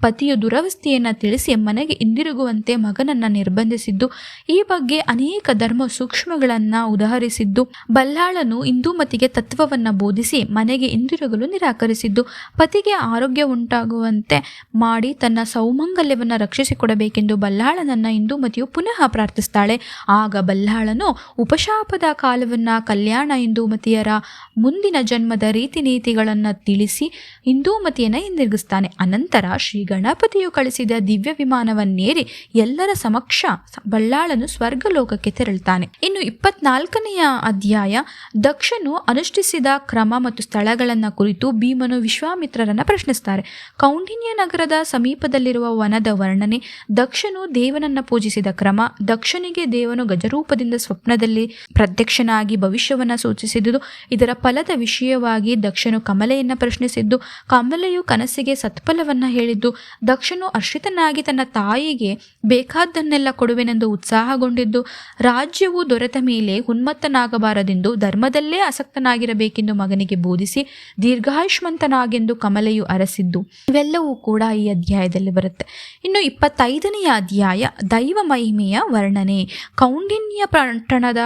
ಪತಿಯು ದುರವಸ್ಥೆಯನ್ನು ತಿಳಿಸಿ ಮನೆಗೆ ಹಿಂದಿರುಗುವಂತೆ ಮಗನನ್ನ ನಿರ್ಬಂಧಿಸಿದ್ದು, ಈ ಬಗ್ಗೆ ಅನೇಕ ಧರ್ಮ ಸೂಕ್ಷ್ಮಗಳನ್ನು ಉದಾಹರಿಸಿದ್ದು. ಬಲ್ಲಾಳನು ಹಿಂದೂಮತಿಗೆ ತತ್ವವನ್ನು ಬೋಧಿಸಿ ಮನೆಗೆ ಹಿಂದಿರುಗಲು ನಿರಾಕರಿಸಿದ್ದು. ಪತಿಗೆ ಆರೋಗ್ಯ ಉಂಟಾಗುವಂತೆ ಮಾಡಿ ತನ್ನ ಸೌಮಂಗಲ್ಯವನ್ನು ರಕ್ಷಿಸಿಕೊಡಬೇಕೆಂದು ಬಲ್ಲಾಳನನ್ನ ಹಿಂದೂಮತಿಯು ಪುನಃ ಪ್ರಾರ್ಥಿಸ್ತಾಳೆ. ಆಗ ಬಲ್ಲಾಳನು ಉಪಶಾಪದ ಕಾಲವನ್ನ ಕಲ್ಯಾಣ ಹಿಂದೂಮತಿಯರ ಮುಂದಿನ ಜನ್ಮದ ರೀತಿ ನೀತಿಗಳನ್ನು ತಿಳಿಸಿ ಇಂದೂಮತಿಯನ್ನು ಹಿಂದಿರುಗಿಸ್ತಾನೆ. ಅನಂತರ ಶ್ರೀ ಗಣಪತಿಯು ಕಳಿಸಿದ ದಿವ್ಯ ವಿಮಾನವನ್ನೇರಿ ಎಲ್ಲರ ಸಮಕ್ಷ ಬಳ್ಳಾಳನು ಸ್ವರ್ಗಲೋಕಕ್ಕೆ ತೆರಳುತ್ತಾನೆ. ಇನ್ನು ಇಪ್ಪತ್ನಾಲ್ಕನೆಯ ಅಧ್ಯಾಯ, ದಕ್ಷನು ಅನುಷ್ಠಿಸಿದ ಕ್ರಮ ಮತ್ತು ಸ್ಥಳಗಳನ್ನು ಕುರಿತು ಭೀಮನು ವಿಶ್ವಾಮಿತ್ರರನ್ನ ಪ್ರಶ್ನಿಸ್ತಾರೆ. ಕೌಂಡಿನ್ಯ ನಗರದ ಸಮೀಪದಲ್ಲಿರುವ ವನದ ವರ್ಣನೆ, ದಕ್ಷನು ದೇವನನ್ನ ಪೂಜಿಸಿದ ಕ್ರಮ, ದಕ್ಷನಿಗೆ ದೇವನು ಗಜರೂಪದಿಂದ ಸ್ವಪ್ನದಲ್ಲಿ ಪ್ರತ್ಯಕ್ಷನಾಗಿ ಭವಿಷ್ಯವನ್ನ ಸೂಚಿಸಿದುದು, ಇದರ ಫಲದ ವಿಷಯವಾಗಿ ದಕ್ಷನು ಕಮಲೆಯನ್ನ ಪ್ರಶ್ನಿಸಿದ್ದು, ಕಮಲೆಯು ಕನಸಿಗೆ ಸತ್ಫಲವನ್ನ ಹೇಳಿದ್ದು ದಕ್ಷನು ಹರ್ಷಿತನಾಗಿ ತನ್ನ ತಾಯಿಗೆ ಬೇಕಾದ್ದನ್ನೆಲ್ಲ ಕೊಡುವೆನೆಂದು ಉತ್ಸಾಹಗೊಂಡಿದ್ದು, ರಾಜ್ಯವು ದೊರೆತ ಮೇಲೆ ಉನ್ಮತ್ತನಾಗಬಾರದೆಂದು ಧರ್ಮದಲ್ಲೇ ಆಸಕ್ತನಾಗಿರಬೇಕೆಂದು ಮಗನಿಗೆ ಬೋಧಿಸಿ ದೀರ್ಘಾಯುಷ್ಮಂತನಾಗೆಂದು ಕಮಲೆಯು ಅರಸಿದ್ದು. ಇವೆಲ್ಲವೂ ಕೂಡ ಈ ಅಧ್ಯಾಯದಲ್ಲಿ ಬರುತ್ತೆ. ಇನ್ನು ಇಪ್ಪತ್ತೈದನೆಯ ಅಧ್ಯಾಯ, ದೈವ ಮಹಿಮೆಯ ವರ್ಣನೆ. ಕೌಂಡಿನ್ಯ ಪಟ್ಟಣದ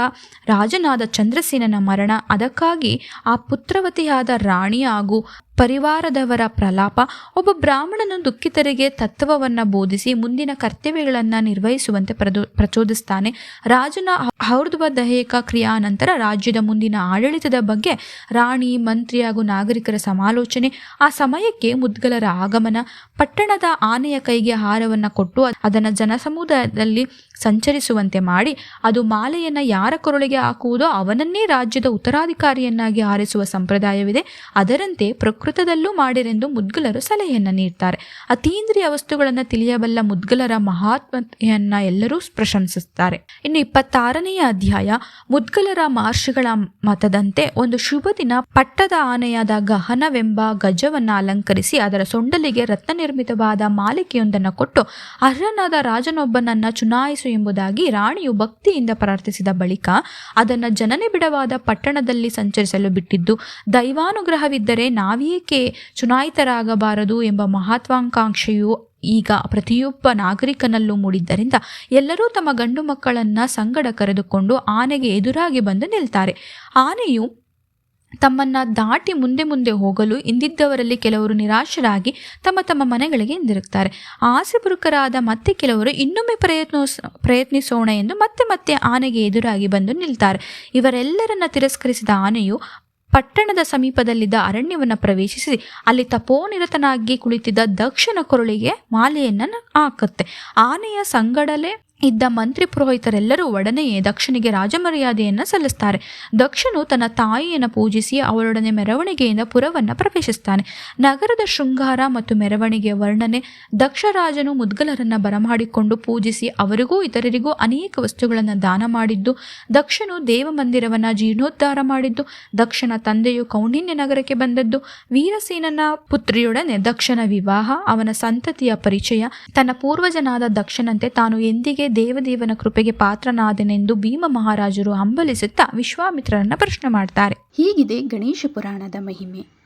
ರಾಜನಾದ ಚಂದ್ರಸೇನನ ಮರಣ, ಅದಕ್ಕಾಗಿ ಆ ಪುತ್ರವತಿಯಾದ ರಾಣಿ ಹಾಗೂ ಪರಿವಾರದವರ ಪ್ರಲಾಪ, ಒಬ್ಬ ಬ್ರಾಹ್ಮಣನು ದುಃಖಿತರಿಗೆ ತತ್ವವನ್ನು ಬೋಧಿಸಿ ಮುಂದಿನ ಕರ್ತವ್ಯಗಳನ್ನು ನಿರ್ವಹಿಸುವಂತೆ ಪ್ರದೋ, ಪ್ರಚೋದಿಸ್ತಾನೆ. ರಾಜನ ಹೌರ್ಧ್ವ ದಹೇಕ ಕ್ರಿಯಾ ನಂತರ ರಾಜ್ಯದ ಮುಂದಿನ ಆಡಳಿತದ ಬಗ್ಗೆ ರಾಣಿ, ಮಂತ್ರಿ ಹಾಗೂ ನಾಗರಿಕರ ಸಮಾಲೋಚನೆ, ಆ ಸಮಯಕ್ಕೆ ಮುದ್ಗಲರ ಆಗಮನ, ಪಟ್ಟಣದ ಆನೆಯ ಕೈಗೆ ಹಾರವನ್ನು ಕೊಟ್ಟು ಅದನ್ನು ಜನಸಮುದಾಯದಲ್ಲಿ ಸಂಚರಿಸುವಂತೆ ಮಾಡಿ, ಅದು ಮಾಲೆಯನ್ನು ಯಾರ ಕೊರಳಿಗೆ ಹಾಕುವುದೋ ಅವನನ್ನೇ ರಾಜ್ಯದ ಉತ್ತರಾಧಿಕಾರಿಯನ್ನಾಗಿ ಆರಿಸುವ ಸಂಪ್ರದಾಯವಿದೆ. ಅದರಂತೆ ಪ್ರಕೃತದಲ್ಲೂ ಮಾಡಿರೆಂದು ಮುದ್ಗಲರು ಸಲಹೆಯನ್ನು ನೀಡ್ತಾರೆ. ಅತೀಂದ್ರಿಯ ವಸ್ತುಗಳನ್ನು ತಿಳಿಯಬಲ್ಲ ಮುದ್ಗಲರ ಮಹಾತ್ಮತೆಯನ್ನ ಎಲ್ಲರೂ ಪ್ರಶಂಸಿಸುತ್ತಾರೆ ಇನ್ನು ಇಪ್ಪತ್ತಾರನೆಯ ಅಧ್ಯಾಯ, ಮುದ್ಗಲರ ಮಹರ್ಷಿಗಳ ಮತದಂತೆ ಒಂದು ಶುಭ ದಿನ ಪಟ್ಟದ ಆನೆಯಾದ ಗಹನವೆಂಬ ಗಜವನ್ನು ಅಲಂಕರಿಸಿ ಅದರ ಸೊಂಡಲಿಗೆ ರತ್ನ ನಿರ್ಮಿತವಾದ ಮಾಲಿಕೆಯೊಂದನ್ನು ಕೊಟ್ಟು ಅರ್ಹನಾದ ರಾಜನೊಬ್ಬನನ್ನ ಚುನಾಯಿಸು ಎಂಬುದಾಗಿ ರಾಣಿಯು ಭಕ್ತಿಯಿಂದ ಪ್ರಾರ್ಥಿಸಿದ ಬಳಿಕ ಅದನ್ನು ಜನನೆ ಬಿಡವಾದ ಪಟ್ಟಣದಲ್ಲಿ ಸಂಚರಿಸಲು ಬಿಟ್ಟಿದ್ದು, ದೈವಾನುಗ್ರಹವಿದ್ದರೆ ನಾವೇಕೆ ಚುನಾಯಿತರಾಗಬಾರದು ಎಂಬ ಮಹತ್ವಾಕಾಂಕ್ಷೆಯು ಈಗ ಪ್ರತಿಯೊಬ್ಬ ನಾಗರಿಕನಲ್ಲೂ ಮೂಡಿದ್ದರಿಂದ ಎಲ್ಲರೂ ತಮ್ಮ ಗಂಡು ಮಕ್ಕಳನ್ನು ಸಂಗಡ ಕರೆದುಕೊಂಡು ಆನೆಗೆ ಎದುರಾಗಿ ಬಂದು ನಿಲ್ತಾರೆ. ಆನೆಯು ತಮ್ಮನ್ನ ದಾಟಿ ಮುಂದೆ ಮುಂದೆ ಹೋಗಲು ಇಂದಿದ್ದವರಲ್ಲಿ ಕೆಲವರು ನಿರಾಶರಾಗಿ ತಮ್ಮ ತಮ್ಮ ಮನೆಗಳಿಗೆ ಹಿಂದಿರುಗ್ತಾರೆ. ಆಸೆಬುರುಕರಾದ ಮತ್ತೆ ಕೆಲವರು ಇನ್ನೊಮ್ಮೆ ಪ್ರಯತ್ನ ಪ್ರಯತ್ನಿಸೋಣ ಎಂದು ಮತ್ತೆ ಮತ್ತೆ ಆನೆಗೆ ಎದುರಾಗಿ ಬಂದು ನಿಲ್ತಾರೆ. ಇವರೆಲ್ಲರನ್ನ ತಿರಸ್ಕರಿಸಿದ ಆನೆಯು ಪಟ್ಟಣದ ಸಮೀಪದಲ್ಲಿದ್ದ ಅರಣ್ಯವನ್ನು ಪ್ರವೇಶಿಸಿ ಅಲ್ಲಿ ತಪೋನಿರತನಾಗಿ ಕುಳಿತಿದ್ದ ದಕ್ಷನ ಕೊರಳಿಗೆ ಮಾಲೆಯನ್ನು ಹಾಕುತ್ತೆ. ಆನೆಯ ಸಂಗಡಲೇ ಇದ್ದ ಮಂತ್ರಿ ಪುರೋಹಿತರೆಲ್ಲರೂ ಒಡನೆಯೇ ದಕ್ಷನಿಗೆ ರಾಜಮರ್ಯಾದೆಯನ್ನು ಸಲ್ಲಿಸ್ತಾರೆ. ದಕ್ಷನು ತನ್ನ ತಾಯಿಯನ್ನು ಪೂಜಿಸಿ ಅವರೊಡನೆ ಮೆರವಣಿಗೆಯಿಂದ ಪುರವನ್ನು ಪ್ರವೇಶಿಸ್ತಾನೆ. ನಗರದ ಶೃಂಗಾರ ಮತ್ತು ಮೆರವಣಿಗೆಯ ವರ್ಣನೆ ದಕ್ಷರಾಜನು ಮುದ್ಗಲರನ್ನು ಬರಮಾಡಿಕೊಂಡು ಪೂಜಿಸಿ ಅವರಿಗೂ ಇತರರಿಗೂ ಅನೇಕ ವಸ್ತುಗಳನ್ನು ದಾನ ಮಾಡಿದ್ದು, ದಕ್ಷನು ದೇವಮಂದಿರವನ್ನು ಜೀರ್ಣೋದ್ಧಾರ ಮಾಡಿದ್ದು, ದಕ್ಷನ ತಂದೆಯು ಕೌಂಡಿನ್ಯ ನಗರಕ್ಕೆ ಬಂದದ್ದು, ವೀರಸೇನನ ಪುತ್ರಿಯೊಡನೆ ದಕ್ಷನ ವಿವಾಹ, ಅವನ ಸಂತತಿಯ ಪರಿಚಯ, ತನ್ನ ಪೂರ್ವಜನಾದ ದಕ್ಷನಂತೆ ತಾನು ಎಂದಿಗೆ ದೇವದೇವನ ಕೃಪೆಗೆ ಪಾತ್ರನಾದನೆಂದು ಭೀಮ ಮಹಾರಾಜರು ಹಂಬಲಿಸುತ್ತಾ ವಿಶ್ವಾಮಿತ್ರರನ್ನ ಪ್ರಶ್ನೆ ಮಾಡ್ತಾರೆ. ಹೀಗಿದೆ ಗಣೇಶ ಪುರಾಣದ ಮಹಿಮೆ.